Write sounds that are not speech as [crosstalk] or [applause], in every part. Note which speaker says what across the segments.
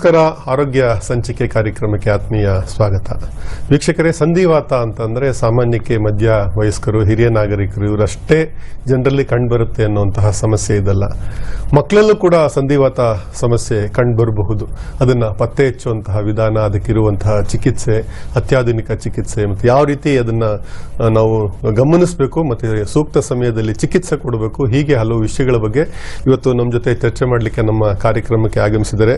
Speaker 1: ನಮಸ್ಕಾರ. ಆರೋಗ್ಯ ಸಂಚಿಕೆ ಕಾರ್ಯಕ್ರಮಕ್ಕೆ ಆತ್ಮೀಯ ಸ್ವಾಗತ. ವೀಕ್ಷಕರೇ, ಸಂಧಿವಾತ ಅಂತಂದ್ರೆ ಸಾಮಾನ್ಯಕ್ಕೆ ಮಧ್ಯ ವಯಸ್ಕರು, ಹಿರಿಯ ನಾಗರಿಕರು, ಇವರಷ್ಟೇ ಜನರಲ್ಲಿ ಕಂಡುಬರುತ್ತೆ ಅನ್ನುವಂತಹ ಸಮಸ್ಯೆ ಇದಲ್ಲ. ಮಕ್ಕಳಲ್ಲೂ ಕೂಡ ಸಂಧಿವಾತ ಸಮಸ್ಯೆ ಕಂಡುಬರಬಹುದು ಅದನ್ನ ಪತ್ತೆ ಹಚ್ಚುವಂತಹ ವಿಧಾನ ಅದಕ್ಕಿರುವಂತಹ ಚಿಕಿತ್ಸೆ, ಅತ್ಯಾಧುನಿಕ ಚಿಕಿತ್ಸೆ ಮತ್ತು ಯಾವ ರೀತಿ ಅದನ್ನ ನಾವು ಗಮನಿಸಬೇಕು ಮತ್ತೆ ಸೂಕ್ತ ಸಮಯದಲ್ಲಿ ಚಿಕಿತ್ಸೆ ಕೊಡಬೇಕು, ಹೀಗೆ ಹಲವು ವಿಷಯಗಳ ಬಗ್ಗೆ ಇವತ್ತು ನಮ್ಮ ಜೊತೆ ಚರ್ಚೆ ಮಾಡಲಿಕ್ಕೆ ನಮ್ಮ ಕಾರ್ಯಕ್ರಮಕ್ಕೆ ಆಗಮಿಸಿದರೆ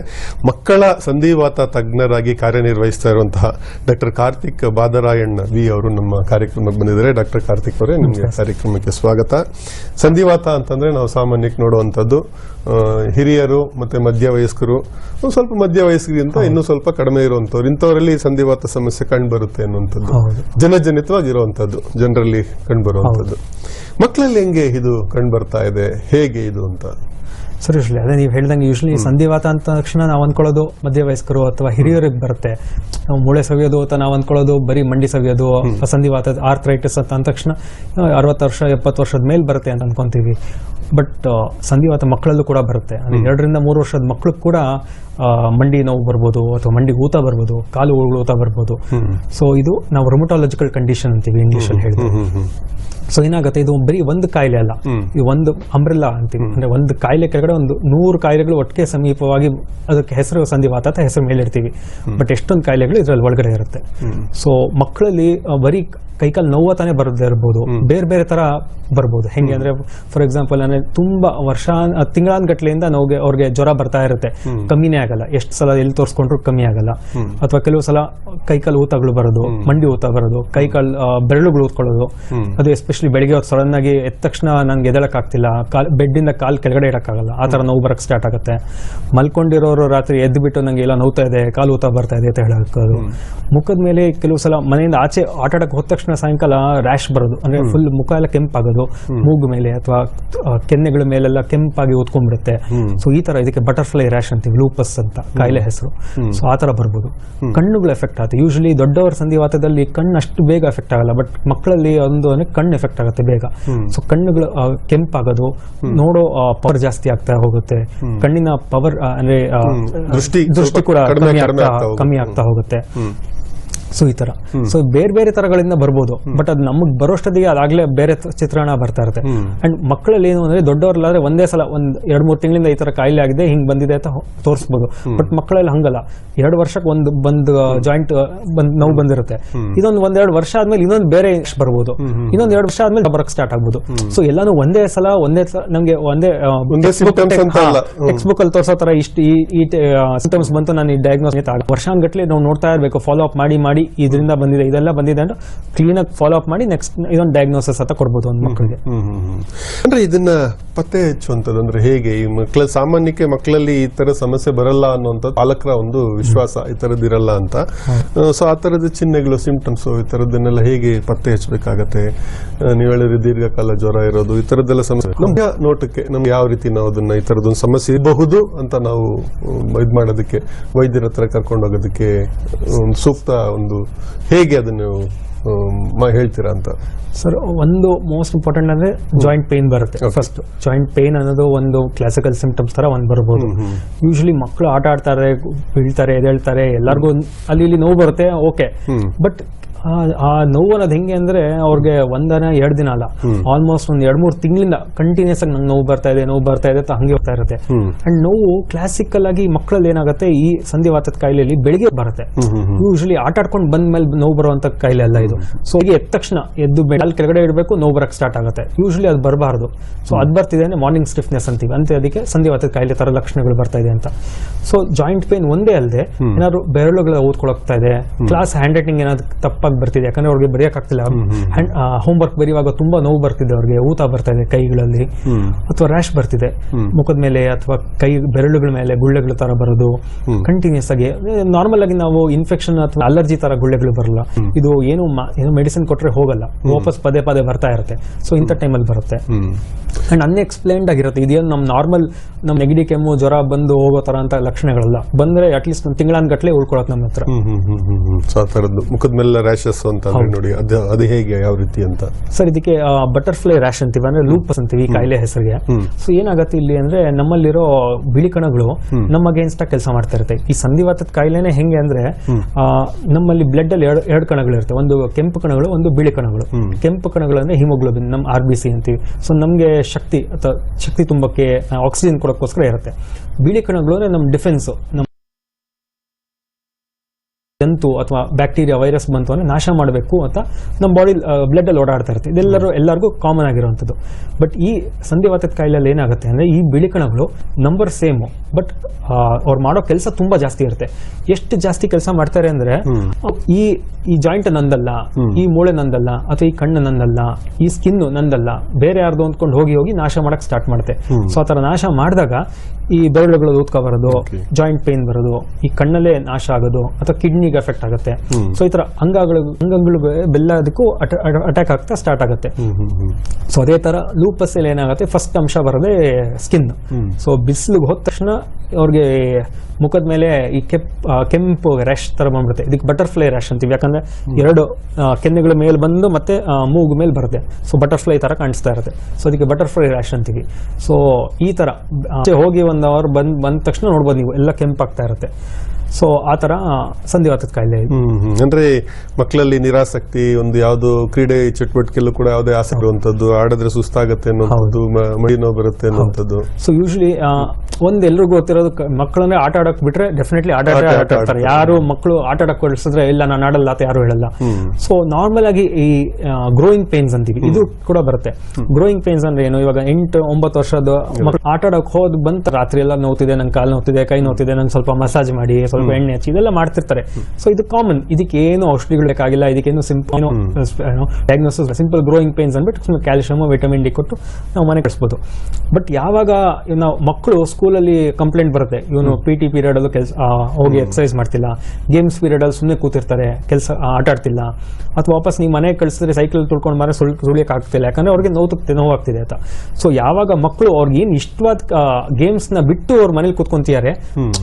Speaker 1: ಮಕ್ಕಳ ಸಂಧಿವಾತ ತಜ್ಞರಾಗಿ ಕಾರ್ಯನಿರ್ವಹಿಸ್ತಾ ಇರುವಂತಹ ಡಾಕ್ಟರ್ ಕಾರ್ತಿಕ್ ಬಾದರಾಯಣ್ಣ ವಿ ಅವರು ನಮ್ಮ ಕಾರ್ಯಕ್ರಮಕ್ಕೆ ಬಂದಿದ್ದಾರೆ. ಡಾಕ್ಟರ್ ಕಾರ್ತಿಕ್ ಅವರೇ ನಿಮಗೆ ಕಾರ್ಯಕ್ರಮಕ್ಕೆ ಸ್ವಾಗತ. ಸಂಧಿವಾತ ಅಂತಂದ್ರೆ ನಾವು ಸಾಮಾನ್ಯಕ್ಕೆ ನೋಡುವಂಥದ್ದು ಹಿರಿಯರು ಮತ್ತೆ ಮಧ್ಯ ವಯಸ್ಕರು ಸ್ವಲ್ಪ ಮಧ್ಯ ವಯಸ್ಕರಿಗಿಂತ ಇನ್ನೂ ಸ್ವಲ್ಪ ಕಡಿಮೆ ಇರುವಂತವ್ರು ಇಂಥವರಲ್ಲಿ ಸಂಧಿವಾತ ಸಮಸ್ಯೆ ಕಂಡು ಬರುತ್ತೆ ಅನ್ನುವಂಥದ್ದು ಜನಜನಿತವಾಗಿರುವಂಥದ್ದು ಜನರಲ್ಲಿ ಕಂಡುಬರುವಂಥದ್ದು ಮಕ್ಕಳಲ್ಲಿ ಹೆಂಗೆ ಇದು ಕಂಡು ಬರ್ತಾ ಇದೆ? ಹೇಗೆ ಇದು ಅಂತ?
Speaker 2: ಸರ್ ಅದೇ ನೀವು ಹೇಳ್ದಂಗೆ ಯೂಶ್ವಲಿ ಸಂಧಿವಾತ ಅಂತ ತಕ್ಷಣ ನಾವು ಅಂದ್ಕೊಳ್ಳೋದು ಮಧ್ಯ ವಯಸ್ಕರು ಅಥವಾ ಹಿರಿಯರಿಗೆ ಬರುತ್ತೆ ನಾವು ಮೂಳೆ ಸವಿಯೋದು ಅಥವಾ ನಾವು ಅಂದ್ಕೊಳ್ಳೋದು ಬರೀ ಮಂಡಿ ಸವಿಯೋದು ಸಂಧಿವಾತ ಆರ್ಥ್ರೈಟಿಸ್ ಅಂತ ಅಂದ ತಕ್ಷಣ ಅರವತ್ತು ವರ್ಷ ಎಪ್ಪತ್ತು ವರ್ಷದ ಮೇಲೆ ಬರುತ್ತೆ ಅಂತ ಅನ್ಕೊಂತೀವಿ. ಬಟ್ ಸಂಧಿವಾತ ಮಕ್ಕಳಲ್ಲೂ ಕೂಡ ಬರುತ್ತೆ. ಅಂದ್ರೆ ಎರಡರಿಂದ ಮೂರು ವರ್ಷದ ಮಕ್ಕಳು ಕೂಡ ಮಂಡಿ ನೋವು ಬರ್ಬೋದು ಅಥವಾ ಮಂಡಿ ಊತ ಬರ್ಬೋದು ಕಾಲು ಊತ ಬರ್ಬೋದು. ಸೊ ಇದು ನಾವು ರೊಮಟಾಲಜಿಕಲ್ ಕಂಡೀಷನ್ ಅಂತೀವಿ ಇಂಗ್ಲೀಷ್ ಅಲ್ಲಿ
Speaker 1: ಹೇಳ್ತೀವಿ ಹ್ಮ್
Speaker 2: ಸೊ ಏನಾಗುತ್ತೆ ಇದು ಬರೀ ಒಂದು ಕಾಯಿಲೆ ಅಲ್ಲ. ಇದು ಒಂದು ಅಂಬ್ರೆಲ್ಲಾ ಅಂತೀವಿ. ಅಂದ್ರೆ ಒಂದು ಕಾಯಿಲೆ ಕೆಳಗಡೆ ಒಂದು ನೂರು ಕಾಯಿಲೆಗಳು ಒಟ್ಟಿಗೆ ಸಮೀಪವಾಗಿ ಅದಕ್ಕೆ ಹೆಸರು ಸಂಧಿವಾತ ಅಂತ ಹೆಸರು ಮೇಲಿರ್ತೀವಿ. ಬಟ್ ಎಷ್ಟೊಂದು ಕಾಯಿಲೆಗಳು ಇದ್ರಲ್ಲಿ ಒಳಗಡೆ ಇರುತ್ತೆ. ಸೊ ಮಕ್ಕಳಲ್ಲಿ ಬರೀ ಕೈಕಾಲು ನೋವು ತಾನೇ ಬರದೇ ಇರ್ಬೋದು. ಬೇರೆ ಬೇರೆ ತರ ಬರ್ಬೋದು. ಹೆಂಗೆ ಅಂದ್ರೆ ಫಾರ್ ಎಕ್ಸಾಂಪಲ್ ಅಂದ್ರೆ ತುಂಬಾ ವರ್ಷ ತಿಂಗಳಾನ್ಗಟ್ಲೆಯಿಂದ ನೋವಿಗೆ ಅವ್ರಿಗೆ ಜ್ವರ ಬರ್ತಾ ಇರುತ್ತೆ. ಕಮ್ಮಿನೇ ಆಗಲ್ಲ ಎಷ್ಟು ಸಲ ಎಲ್ಲಿ ತೋರಿಸ್ಕೊಂಡ್ರು ಕಮ್ಮಿ ಆಗಲ್ಲ ಅಥವಾ ಕೆಲವು ಸಲ ಕೈಕಾಲು ಊತಗಳು ಬರೋದು ಮಂಡಿ ಊತ ಬರೋದು ಕೈಕಾಲು ಬೆರಳುಗಳು ಊದ್ಕೊಳ್ಳೋದು ಅದು ಎಸ್ಪೆಷಲಿ ಬೆಳಿಗ್ಗೆ ಹೊತ್ತು ಸಡನ್ ಆಗಿ ಎದ್ದ ತಕ್ಷಣ ನನ್ಗೆ ಎದಳಕ್ ಆಗ್ತಿಲ್ಲ. ಕಾಲ್ ಬೆಡ್ಡಿಂದ ಕಾಲ್ ಕೆಳಗಡೆ ಇಡೋಕ್ಕಾಗಲ್ಲ ಆ ತರ ನೋವು ಬರಕ್ ಸ್ಟಾರ್ಟ್ ಆಗುತ್ತೆ. ಮಲ್ಕೊಂಡಿರೋರು ರಾತ್ರಿ ಎದ್ದು ಬಿಟ್ಟು ನಂಗೆ ಎಲ್ಲ ನೋವ್ತಾ ಇದೆ ಕಾಲು ಊತ ಬರ್ತಾ ಇದೆ ಅಂತ ಹೇಳೋದು ಮುಖದ ಮೇಲೆ ಕೆಲವು ಸಲ ಮನೆಯಿಂದ ಆಚೆ ಆಟ ಆಡಕ್ ಹೋದ ತಕ್ಷಣ ಸಾಯಂಕಾಲ ರ್ಯಾಶ್ ಬರೋದು. ಅಂದ್ರೆ ಫುಲ್ ಮುಖ ಎಲ್ಲ ಕೆಂಪಾಗೋದು. ಮೂಗು ಮೇಲೆ ಅಥವಾ ಕೆನ್ನೆಗಳ ಮೇಲೆಲ್ಲ ಕೆಂಪಾಗಿ ಊದ್ಕೊಂಡ್ಬಿಡುತ್ತೆ ಸೊ ಈ ತರ ಇದಕ್ಕೆ ಬಟರ್ಫ್ಲೈ ರ್ಯಾಶ್ ಅಂತೀವಿ ಲೂಪಸ್ ಅಂತ ಕಾಯಿಲೆ ಹೆಸರು. ಸೊ ಆ ಬರ್ಬೋದು. ಕಣ್ಣುಗಳು ಎಫೆಕ್ಟ್ ಆಗುತ್ತೆ. ಯೂಶಲಿ ದೊಡ್ಡವರ ಸಂಧಿವಾತದಲ್ಲಿ ಕಣ್ಣು ಅಷ್ಟು ಬೇಗ ಎಫೆಕ್ಟ್ ಆಗಲ್ಲ ಬಟ್ ಮಕ್ಕಳಲ್ಲಿ ಒಂದು ಅಂದ್ರೆ ಕಣ್ಣು ಎಫೆಕ್ಟ್ ಆಗುತ್ತೆ ಬೇಗ. ಸೊ ಕಣ್ಣುಗಳು ಕೆಂಪಾಗೋದು ನೋಡೋ ಪವರ್ ಜಾಸ್ತಿ ಆಗ್ತಾ ಹೋಗುತ್ತೆ. ಕಣ್ಣಿನ ಪವರ್ ಅಂದ್ರೆ
Speaker 1: ದೃಷ್ಟಿ
Speaker 2: ದೃಷ್ಟಿ ಕೂಡ ಕಮ್ಮಿ ಆಗ್ತಾ
Speaker 1: ಹೋಗುತ್ತೆ.
Speaker 2: ಸೊ ಈ ತರ. ಸೊ ಬೇರೆ ಬೇರೆ ತರಗಳಿಂದ ಬರ್ಬೋದು ಬಟ್ ಅದು ನಮಗ್ ಬರೋಷ್ಟೊತ್ತಿಗೆ ಅದಾಗ್ಲೇ ಬೇರೆ ಚಿತ್ರಣ ಬರ್ತಾ ಇರುತ್ತೆ. ಅಂಡ್ ಮಕ್ಕಳಲ್ಲಿ ಏನು ಅಂದ್ರೆ ದೊಡ್ಡವರಲ್ಲಾದ್ರೆ ಒಂದೇ ಸಲ ಒಂದ್ ಎರಡ್ ಮೂರ್ ತಿಂಗಳಿಂದ ಈ ತರ ಕಾಯಿಲೆ ಆಗಿದೆ ಹಿಂಗ್ ಬಂದಿದೆ ಅಂತ ತೋರಿಸಬಹುದು ತೋರಿಸ್ಬೋದು. ಬಟ್ ಮಕ್ಕಳಲ್ಲಿ ಹಂಗಲ್ಲ. ಎರಡು ವರ್ಷಕ್ಕೆ ಒಂದು ಬಂದ್ ಜಾಯಿಂಟ್ ಬಂದ್ ನೋವು ಬಂದಿರುತ್ತೆ. ಇದೊಂದು ಒಂದೆರಡು ವರ್ಷ ಆದ್ಮೇಲೆ ಇನ್ನೊಂದು ಬೇರೆ ಬರ್ಬೋದು. ಇನ್ನೊಂದ್ ಎರಡು ವರ್ಷ ಆದ್ಮೇಲೆ ಬರಕ್ ಸ್ಟಾರ್ಟ್ ಆಗ್ಬೋದು. ಸೊ ಎಲ್ಲಾನು ಒಂದೇ ಸಲ ಒಂದೇ ಸಲ ನಮ್ಗೆ ಒಂದೇ. ಟೆಕ್ಸ್ಟ್ ಬುಕ್ ಅಲ್ಲಿ. ತೋರ್ಸೋ ತರ ಇಷ್ಟು ಈ ಸಿಂಟಮ್ಸ್ ಬಂತು ನಾನು ಈ ಡಯಾಗ್ನೋಸ್ ವರ್ಷಾನ್ಗಟ್ಲೆ ನಾವು ನೋಡ್ತಾ ಇರಬೇಕು ಫಾಲೋ ಅಪ್ ಮಾಡಿ ಮಾಡಿ ಇದರಿಂದ ಬಂದಿದೆ ಇದೆಲ್ಲ ಬಂದಿದೆ ಅಂತ ಕ್ಲೀನ್ ಆಗಿ ಫಾಲೋ ಅಪ್ ಮಾಡಿ ನೆಕ್ಸ್ಟ್ ಇದೊಂದು ಡಯಾಗ್ನೋಸಿಸ್ ಅಂತ ಕೊಡ್ಬೋದು ಒಂದು ಮಕ್ಕಳಿಗೆ.
Speaker 1: ಹ್ಮ್ ಹ್ಮ್ ಹ್ಮ್. ಅಂದ್ರೆ ಇದನ್ನ ಪತ್ತೆ ಹಚ್ಚುವಂಥದ್ದು ಅಂದ್ರೆ ಹೇಗೆ? ಈ ಮಕ್ಕಳ ಸಾಮಾನ್ಯಕ್ಕೆ ಮಕ್ಕಳಲ್ಲಿ ಈ ತರ ಸಮಸ್ಯೆ ಬರಲ್ಲ ಅನ್ನುವಂಥದ್ದು ಪಾಲಕರ ಒಂದು ವಿಶ್ವಾಸ ಈ ತರದ್ ಇರಲ್ಲ ಅಂತ. ಸೊ ಆ ತರದ ಚಿಹ್ನೆಗಳು ಸಿಂಪ್ಟಮ್ಸ್ ಈ ತರದನ್ನೆಲ್ಲ ಹೇಗೆ ಪತ್ತೆ ಹಚ್ಚಬೇಕಾಗತ್ತೆ? ನೀವು ಹೇಳಿದ್ರೆ ದೀರ್ಘಕಾಲ ಜ್ವರ ಇರೋದು ಈ ತರದ್ದೆಲ್ಲ ಸಮಸ್ಯೆ. ನಮ್ಗೆ ನೋಟಕ್ಕೆ ನಮ್ಗೆ ಯಾವ ರೀತಿ ನಾವು ಅದನ್ನ ಈ ತರದೊಂದು ಸಮಸ್ಯೆ ಇರಬಹುದು ಅಂತ ನಾವು ಇದ್ ಮಾಡೋದಕ್ಕೆ ವೈದ್ಯರ ಹತ್ರ ಕರ್ಕೊಂಡು ಹೋಗೋದಕ್ಕೆ ಒಂದು ಸೂಕ್ತ ಒಂದು ಹೇಗೆ ಅದನ್ನು ಹೇಳ್ತೀರಾ ಅಂತ?
Speaker 2: ಸರ್ ಒಂದು ಮೋಸ್ಟ್ ಇಂಪಾರ್ಟೆಂಟ್ ಅಂದ್ರೆ ಜಾಯಿಂಟ್ ಪೇನ್ ಬರುತ್ತೆ. ಫಸ್ಟ್ ಜಾಯಿಂಟ್ ಪೇನ್ ಅನ್ನೋದು ಒಂದು ಕ್ಲಾಸಿಕಲ್ ಸಿಂಪ್ಟಮ್ಸ್ ತರ ಒಂದು ಬರ್ಬೋದು. ಯೂಶಲಿ ಮಕ್ಕಳು ಆಟ ಆಡ್ತಾರೆ ಬೀಳ್ತಾರೆ ಎದೇಳ್ತಾರೆ ಎಲ್ಲರಿಗೂ ಅಲ್ಲಿ ಇಲ್ಲಿ ನೋವು ಬರುತ್ತೆ ಓಕೆ ಬಟ್ ಆ ನೋವು ಅನ್ನೋದು ಹೆಂಗೆ ಅಂದ್ರೆ ಅವ್ರಿಗೆ ಒಂದನ ಎರಡು ದಿನ ಅಲ್ಲ. ಆಲ್ಮೋಸ್ಟ್ ಒಂದ್ ಎರಡ್ ಮೂರು ತಿಂಗಳಿಂದ ಕಂಟಿನ್ಯೂಸ್ ಆಗಿ ನಂಗೆ ನೋವು ಬರ್ತಾ ಇದೆ ನೋವು ಬರ್ತಾ ಇದೆ ಅಂತ ಹಂಗೆ ಹೋಗ್ತಾ ಇರುತ್ತೆ. ಅಂಡ್ ನೋವು ಕ್ಲಾಸಿಕಲ್ ಆಗಿ ಮಕ್ಕಳಲ್ಲಿ ಏನಾಗುತ್ತೆ ಈ ಸಂಧಿವಾತದ ಕಾಯಿಲೆಯಲ್ಲಿ ಬೆಳಿಗ್ಗೆ ಬರುತ್ತೆ. ಯೂಶಲಿ ಆಟ ಆಡ್ಕೊಂಡು ಬಂದ ಮೇಲೆ ನೋವು ಬರುವಂತ ಕಾಯಿಲೆ ಅಲ್ಲ ಇದು. ಸೊ ಈಗ ಎದ್ದ ತಕ್ಷಣ ಎದ್ದು ಅಲ್ಲಿ ಕೆಳಗಡೆ ಇಡಬೇಕು ನೋವು ಬರಕ್ ಸ್ಟಾರ್ಟ್ ಆಗುತ್ತೆ. ಯೂಶಲಿ ಅದು ಬರಬಾರ್ದು. ಸೊ ಅದು ಬರ್ತಿದೆ ಅಂದ್ರೆ ಮಾರ್ನಿಂಗ್ ಸ್ಟಿಫ್ನೆಸ್ ಅಂತೀವಿ. ಅಂತ ಅದಕ್ಕೆ ಸಂಧಿವಾತದ ಕಾಯಿಲೆ ತರ ಲಕ್ಷಣಗಳು ಬರ್ತಾ ಇದೆ ಅಂತ. ಸೊ ಜಾಯಿಂಟ್ ಪೇನ್ ಒಂದೇ ಅಲ್ಲದೆ ಏನಾದ್ರು ಬೆರಳುಗಳ ಓದ್ಕೊಳಕ್ತಾ ಇದೆ ಕ್ಲಾಸ್ ಹ್ಯಾಂಡ್ ರೈಟಿಂಗ್ ಏನಾದ್ರು ತಪ್ಪಾಗಿ ಬರ್ತಿದೆ. ಯಾಕಂದ್ರೆ ಅವ್ರಿಗೆ ಬರೆಯಕ್ ಆಗ್ತಿಲ್ಲ ಹೋಮ್ ವರ್ಕ್ ಬರೆಯುವಾಗ ತುಂಬಾ ನೋವು ಬರ್ತಿದೆ ಅವ್ರಿಗೆ. ಊತ ಬರ್ತಾ ಇದೆ ಕೈಗಳಲ್ಲಿ. ಅಥವಾ ರ್ಯಾಶ್ ಬರ್ತಿದೆ. ಮುಖದ ಮೇಲೆ ಅಥವಾ ಕೈ ಬೆರಳುಗಳ ಮೇಲೆ ಗುಳ್ಳೆಗಳ ತರ ಬರೋದು. ಕಂಟಿನ್ಯೂಸ್ ಆಗಿ ನಾರ್ಮಲ್ ಆಗಿ ನಾವು ಇನ್ಫೆಕ್ಷನ್ ಅಥವಾ ಅಲರ್ಜಿ ತರ ಗುಳ್ಳೆಗಳು ಬರಲ್ಲ. ಇದು ಏನು ಏನು ಮೆಡಿಸಿನ್ ಕೊಟ್ರೆ ಹೋಗಲ್ಲ. ವಾಪಸ್ ಪದೇ ಪದೇ ಬರ್ತಾ ಇರುತ್ತೆ. ಸೊ ಇಂಥ ಟೈಮಲ್ಲಿ ಬರುತ್ತೆ. ಅಂಡ್ ಅನ್ಎಕ್ಸ್ಪ್ಲೇನ್ಡ್ ಆಗಿರುತ್ತೆ. ಇದೇನು ನಮ್ಮ ನಾರ್ಮಲ್ ನಮ್ಮ ನೆಗಡಿ ಕೆಮ್ಮು ಜ್ವರ ಬಂದು ಹೋಗೋ ತರ ಅಂತ ಲಕ್ಷಣಗಳಲ್ಲ. ಬಂದ್ರೆ ಅಟ್ಲೀಸ್ಟ್ ಒಂದು ತಿಂಗಳಾನ್ಗಟ್ಲೆ ಉಳ್ಕೊಳಕ್ ನಮ್ಮ ಹತ್ರ
Speaker 1: ಸೊ ಆ ಥರದ್ದು ಮುಖದ ಮೇಲೆ ರ್ಯಾಶ್ ರ್ಯಾಷಸ್ ಅಂತ ಅಂದ್ರೆ ನೋಡಿ ಅದು ಅದು ಹೇಗೆ ಯಾವ ರೀತಿ ಅಂತ?
Speaker 2: ಸರ್ ಇದಕ್ಕೆ ಬಟರ್ಫ್ಲೈ ರ್ಯಾಶ್ ಅಂತೀವಿ ಅಂದ್ರೆ ಲೂಪಸ್ ಅಂತೀವಿ ಈ ಕಾಯಿಲೆ ಹೆಸರಿಗೆ. ಸೊ ಏನಾಗತ್ತೆ ಇಲ್ಲಿ ಅಂದ್ರೆ ನಮ್ಮಲ್ಲಿರೋ ಬಿಳಿ ಕಣಗಳು ನಮ್ಮ ಅಗೇನ್ಸ್ಟ್ ಕೆಲಸ ಮಾಡ್ತಾ ಇರುತ್ತೆ. ಈ ಸಂಧಿವಾತದ ಕಾಯಿಲೆನೆ ಹೆಂಗೆ ಅಂದ್ರೆ ನಮ್ಮಲ್ಲಿ ಬ್ಲಡ್ ಅಲ್ಲಿ ಎರಡು ಎರಡು ಕಣಗಳು ಇರುತ್ತೆ. ಒಂದು ಕೆಂಪು ಕಣಗಳು ಒಂದು ಬಿಳಿ ಕಣಗಳು. ಕೆಂಪು ಕಣಗಳು ಅಂದ್ರೆ ಹಿಮೋಗ್ಲೋಬಿನ್ ನಮ್ಮ ಆರ್ ಬಿ ಸಿ ಅಂತೀವಿ. ಸೊ ನಮಗೆ ಶಕ್ತಿ ಅಥವಾ ಶಕ್ತಿ ತುಂಬಕ್ಕೆ ಆಕ್ಸಿಜನ್ ಕೊಡೋಕ್ಕೋಸ್ಕರ ಇರುತ್ತೆ. ಬಿಳಿ ಕಣಗಳು ಅಂದ್ರೆ ನಮ್ಮ ಡಿಫೆನ್ಸ್ ನಮ್ಮ ಜಂತು ಅಥವಾ ಬ್ಯಾಕ್ಟೀರಿಯಾ ವೈರಸ್ ಬಂತು ಅಂದ್ರೆ ನಾಶ ಮಾಡಬೇಕು ಅಂತ ನಮ್ಮ ಬಾಡಿ ಬ್ಲಡ್ ಅಲ್ಲಿ ಓಡಾಡ್ತಾ ಇರುತ್ತೆ. ಇದೆಲ್ಲರೂ ಎಲ್ಲರಿಗೂ ಕಾಮನ್ ಆಗಿರುವಂಥದ್ದು. ಬಟ್ ಈ ಸಂಧಿವಾತದ ಕಾಯಿಲೆಯಲ್ಲಿ ಏನಾಗುತ್ತೆ ಅಂದ್ರೆ ಈ ಬಿಳಿ ಕಣಗಳು ನಂಬರ್ ಸೇಮ್ ಬಟ್ ಅವ್ರು ಮಾಡೋ ಕೆಲಸ ತುಂಬಾ ಜಾಸ್ತಿ ಇರುತ್ತೆ. ಎಷ್ಟು ಜಾಸ್ತಿ ಕೆಲಸ ಮಾಡ್ತಾರೆ ಅಂದ್ರೆ ಈ ಈ ಜಾಯಿಂಟ್ ನಂದಲ್ಲ ಈ ಮೂಳೆ ನಂದಲ್ಲ ಅಥವಾ ಈ ಕಣ್ಣು ನಂದಲ್ಲ ಈ ಸ್ಕಿನ್ ನಂದಲ್ಲ ಬೇರೆ ಯಾರ್ದು ಅಂದ್ಕೊಂಡು ಹೋಗಿ ಹೋಗಿ ನಾಶ ಮಾಡಕ್ ಸ್ಟಾರ್ಟ್ ಮಾಡುತ್ತೆ. ಸೊ ಆ ಥರ ನಾಶ ಮಾಡಿದಾಗ ಈ ಬೆರಳುಗಳು ಊದ್ಕೊ ಬರೋದು ಜಾಯಿಂಟ್ ಪೇನ್ ಬರೋದು ಈ ಕಣ್ಣಲ್ಲೇ ನಾಶ ಆಗೋದು ಅಥವಾ ಕಿಡ್ನಿಗೆ ಎಫೆಕ್ಟ್ ಆಗುತ್ತೆ. ಸೊ ಈ ತರ ಅಂಗಗಳು ಅಂಗಗಳು ಬೆಲ್ಲದಕ್ಕೂ ಅಟ್ಯಾಕ್ ಆಗ್ತಾ ಸ್ಟಾರ್ಟ್ ಆಗುತ್ತೆ. ಸೊ ಅದೇ ತರ ಲೂಪಸ್ ಅಲ್ಲಿ ಏನಾಗುತ್ತೆ ಫಸ್ಟ್ ಅಂಶ ಬರೋದೇ ಸ್ಕಿನ್ ಸೊ ಬಿಸಿಲಿಗೆ ಹೋದ ತಕ್ಷಣ ಅವ್ರಿಗೆ ಮುಖದ ಮೇಲೆ ಈ ಕೆಪ್ ಕೆಂಪು ರ್ಯಾಶ್ ತರ ಬಂದ್ಬಿಡುತ್ತೆ. ಇದಕ್ಕೆ ಬಟರ್ಫ್ಲೈ ರ್ಯಾಶ್ ಅಂತೀವಿ. ಯಾಕಂದ್ರೆ ಎರಡು ಕೆನ್ನೆಗಳ ಮೇಲೆ ಬಂದು ಮತ್ತೆ ಮೂಗು ಮೇಲೆ ಬರುತ್ತೆ. ಸೊ ಬಟರ್ಫ್ಲೈ ತರ ಕಾಣಿಸ್ತಾ ಇರುತ್ತೆ. ಸೊ ಅದಕ್ಕೆ ಬಟರ್ಫ್ಲೈ ರ್ಯಾಶ್ ಅಂತೀವಿ. ಸೊ ಈ ತರ ಹೋಗಿ ಒಂದು ಅವರ್ ಬಂದ್ ಬಂದ ತಕ್ಷಣ ನೋಡ್ಬೋದು ನೀವು ಎಲ್ಲ ಕೆಂಪಾಗ್ತಾ ಇರುತ್ತೆ. ಸೊ ಆ ತರ ಸಂಧಿವಾತದ ಕಾಯಿಲೆ ಇದು.
Speaker 1: ಹ್ಮ್ ಹ್ಮ್. ಅಂದ್ರೆ ಮಕ್ಕಳಲ್ಲಿ ನಿರಾಸಕ್ತಿ ಒಂದು ಯಾವ್ದು ಕ್ರೀಡೆ ಚಟುವಟಿಕೆಲ್ಲೂ ಕೂಡ ಯಾವುದೇ ಆಸೆ ಇರುವಂತದ್ದು ಆಡಿದ್ರೆ ಸುಸ್ತಾಗತ್ತೆ ಅನ್ನೋದು ಮಡಿ ಮೈ ನೋವು ಬರುತ್ತೆ ಅನ್ನೋಂಥದ್ದು
Speaker 2: ಸೊ ಯೂಶಲಿ ಒಂದ್ ಎಲ್ರಿಗೂ ಗೊತ್ತಿರೋದು ಮಕ್ಕಳನ್ನೇ ಆಟ ಆಡಕ್ ಬಿಟ್ರೆ ಡೆಫಿನೆಟ್ಲಿ ಆಟ ಆಡ್ತಾರೆ. ಯಾರು ಮಕ್ಕಳು ಆಟ ಆಡಕ್ ಕಳಿಸಿದ್ರೆ ಇಲ್ಲ ನಾನು ಆಡಲ್ಲ ಅಂತ ಯಾರು ಹೇಳಲ್ಲ. ಸೊ ನಾರ್ಮಲ್ ಆಗಿ ಈ ಗ್ರೋಯಿಂಗ್ ಪೇನ್ಸ್ ಅಂತೀವಿ. ಇದು ಕೂಡ ಬರುತ್ತೆ. ಗ್ರೋಯಿಂಗ್ ಪೇನ್ಸ್ ಅಂದ್ರೆ ಏನು? ಇವಾಗ ಎಂಟು ಒಂಬತ್ತು ವರ್ಷದ ಮಕ್ಕಳು ಆಟ ಆಡಕ್ ಹೋದ್ ಬಂತ ರಾತ್ರಿ ಎಲ್ಲ ನೋತಿದೆ ನಂಗೆ ಕಾಲ್ ನೋತಿದೆ ಕೈ ನೋತಿದೆ ನಂಗೆ ಸ್ವಲ್ಪ ಮಸಾಜ್ ಮಾಡಿ ಸ್ವಲ್ಪ ಎಣ್ಣೆ ಹಚ್ಚಿ ಇದೆಲ್ಲ ಮಾಡ್ತಿರ್ತಾರೆ. ಸೊ ಇದು ಕಾಮನ್ ಇದಕ್ಕೆ ಏನು ಔಷಧಿಗಳು ಬೇಕಾಗಿಲ್ಲ ಇದಕ್ಕೇನು ಸಿಂಪಲ್ ಏನು ಡಯಾಗ್ನೋಸಿಸ್ ಸಿಂಪಲ್ ಗ್ರೋಯಿಂಗ್ ಪೇನ್ಸ್ ಅಂದ್ಬಿಟ್ಟು ಕ್ಯಾಲ್ಸಿಯಮ್ ವಿಟಮಿನ್ ಡಿ ಕೊಟ್ಟು ನಾವು ಮನೆ ಕಳಿಸ್ಬೋದು. ಬಟ್ ಯಾವಾಗ ನಾವು ಮಕ್ಕಳು ಸ್ಕೂಲಲ್ಲಿ ಕಂಪ್ಲೇಂಟ್ ಬರುತ್ತೆ. ಇವನು ಪಿ ಟಿ ಪೀರಿಯಡ್ ಅಲ್ಲೂ ಕೆಲಸ ಹೋಗಿ ಎಕ್ಸರ್ಸೈಸ್ ಮಾಡ್ತಿಲ್ಲ. ಗೇಮ್ಸ್ ಪೀರಿಯಡ್ ಅಲ್ಲಿ ಸುಮ್ಮನೆ ಕೂತಿರ್ತಾರೆ ಕೆಲಸ ಆಟ ಆಡ್ತಿಲ್ಲ. ಅಥವಾ ವಾಪಸ್ ನೀವು ಮನೆಗೆ ಕಳಿಸಿದ್ರೆ ಸೈಕಲ್ ತುಳ್ಕೊಂಡು ಮಾರೆ ಸುಳ್ ಸುಳಿಯಕ್ಕೆ ಆಗ್ತಿಲ್ಲ. ಯಾಕಂದ್ರೆ ಅವ್ರಿಗೆ ನೋವು ನೋವಾಗ್ತಿದೆ ಅಂತ. ಸೊ ಯಾವಾಗ ಮಕ್ಕಳು ಅವ್ರಿಗೆ ಏನು ಇಷ್ಟವಾದ ಗೇಮ್ಸ್ನ ಬಿಟ್ಟು ಅವ್ರ ಮನೇಲಿ ಕೂತ್ಕೊಂತಿದ್ದಾರೆ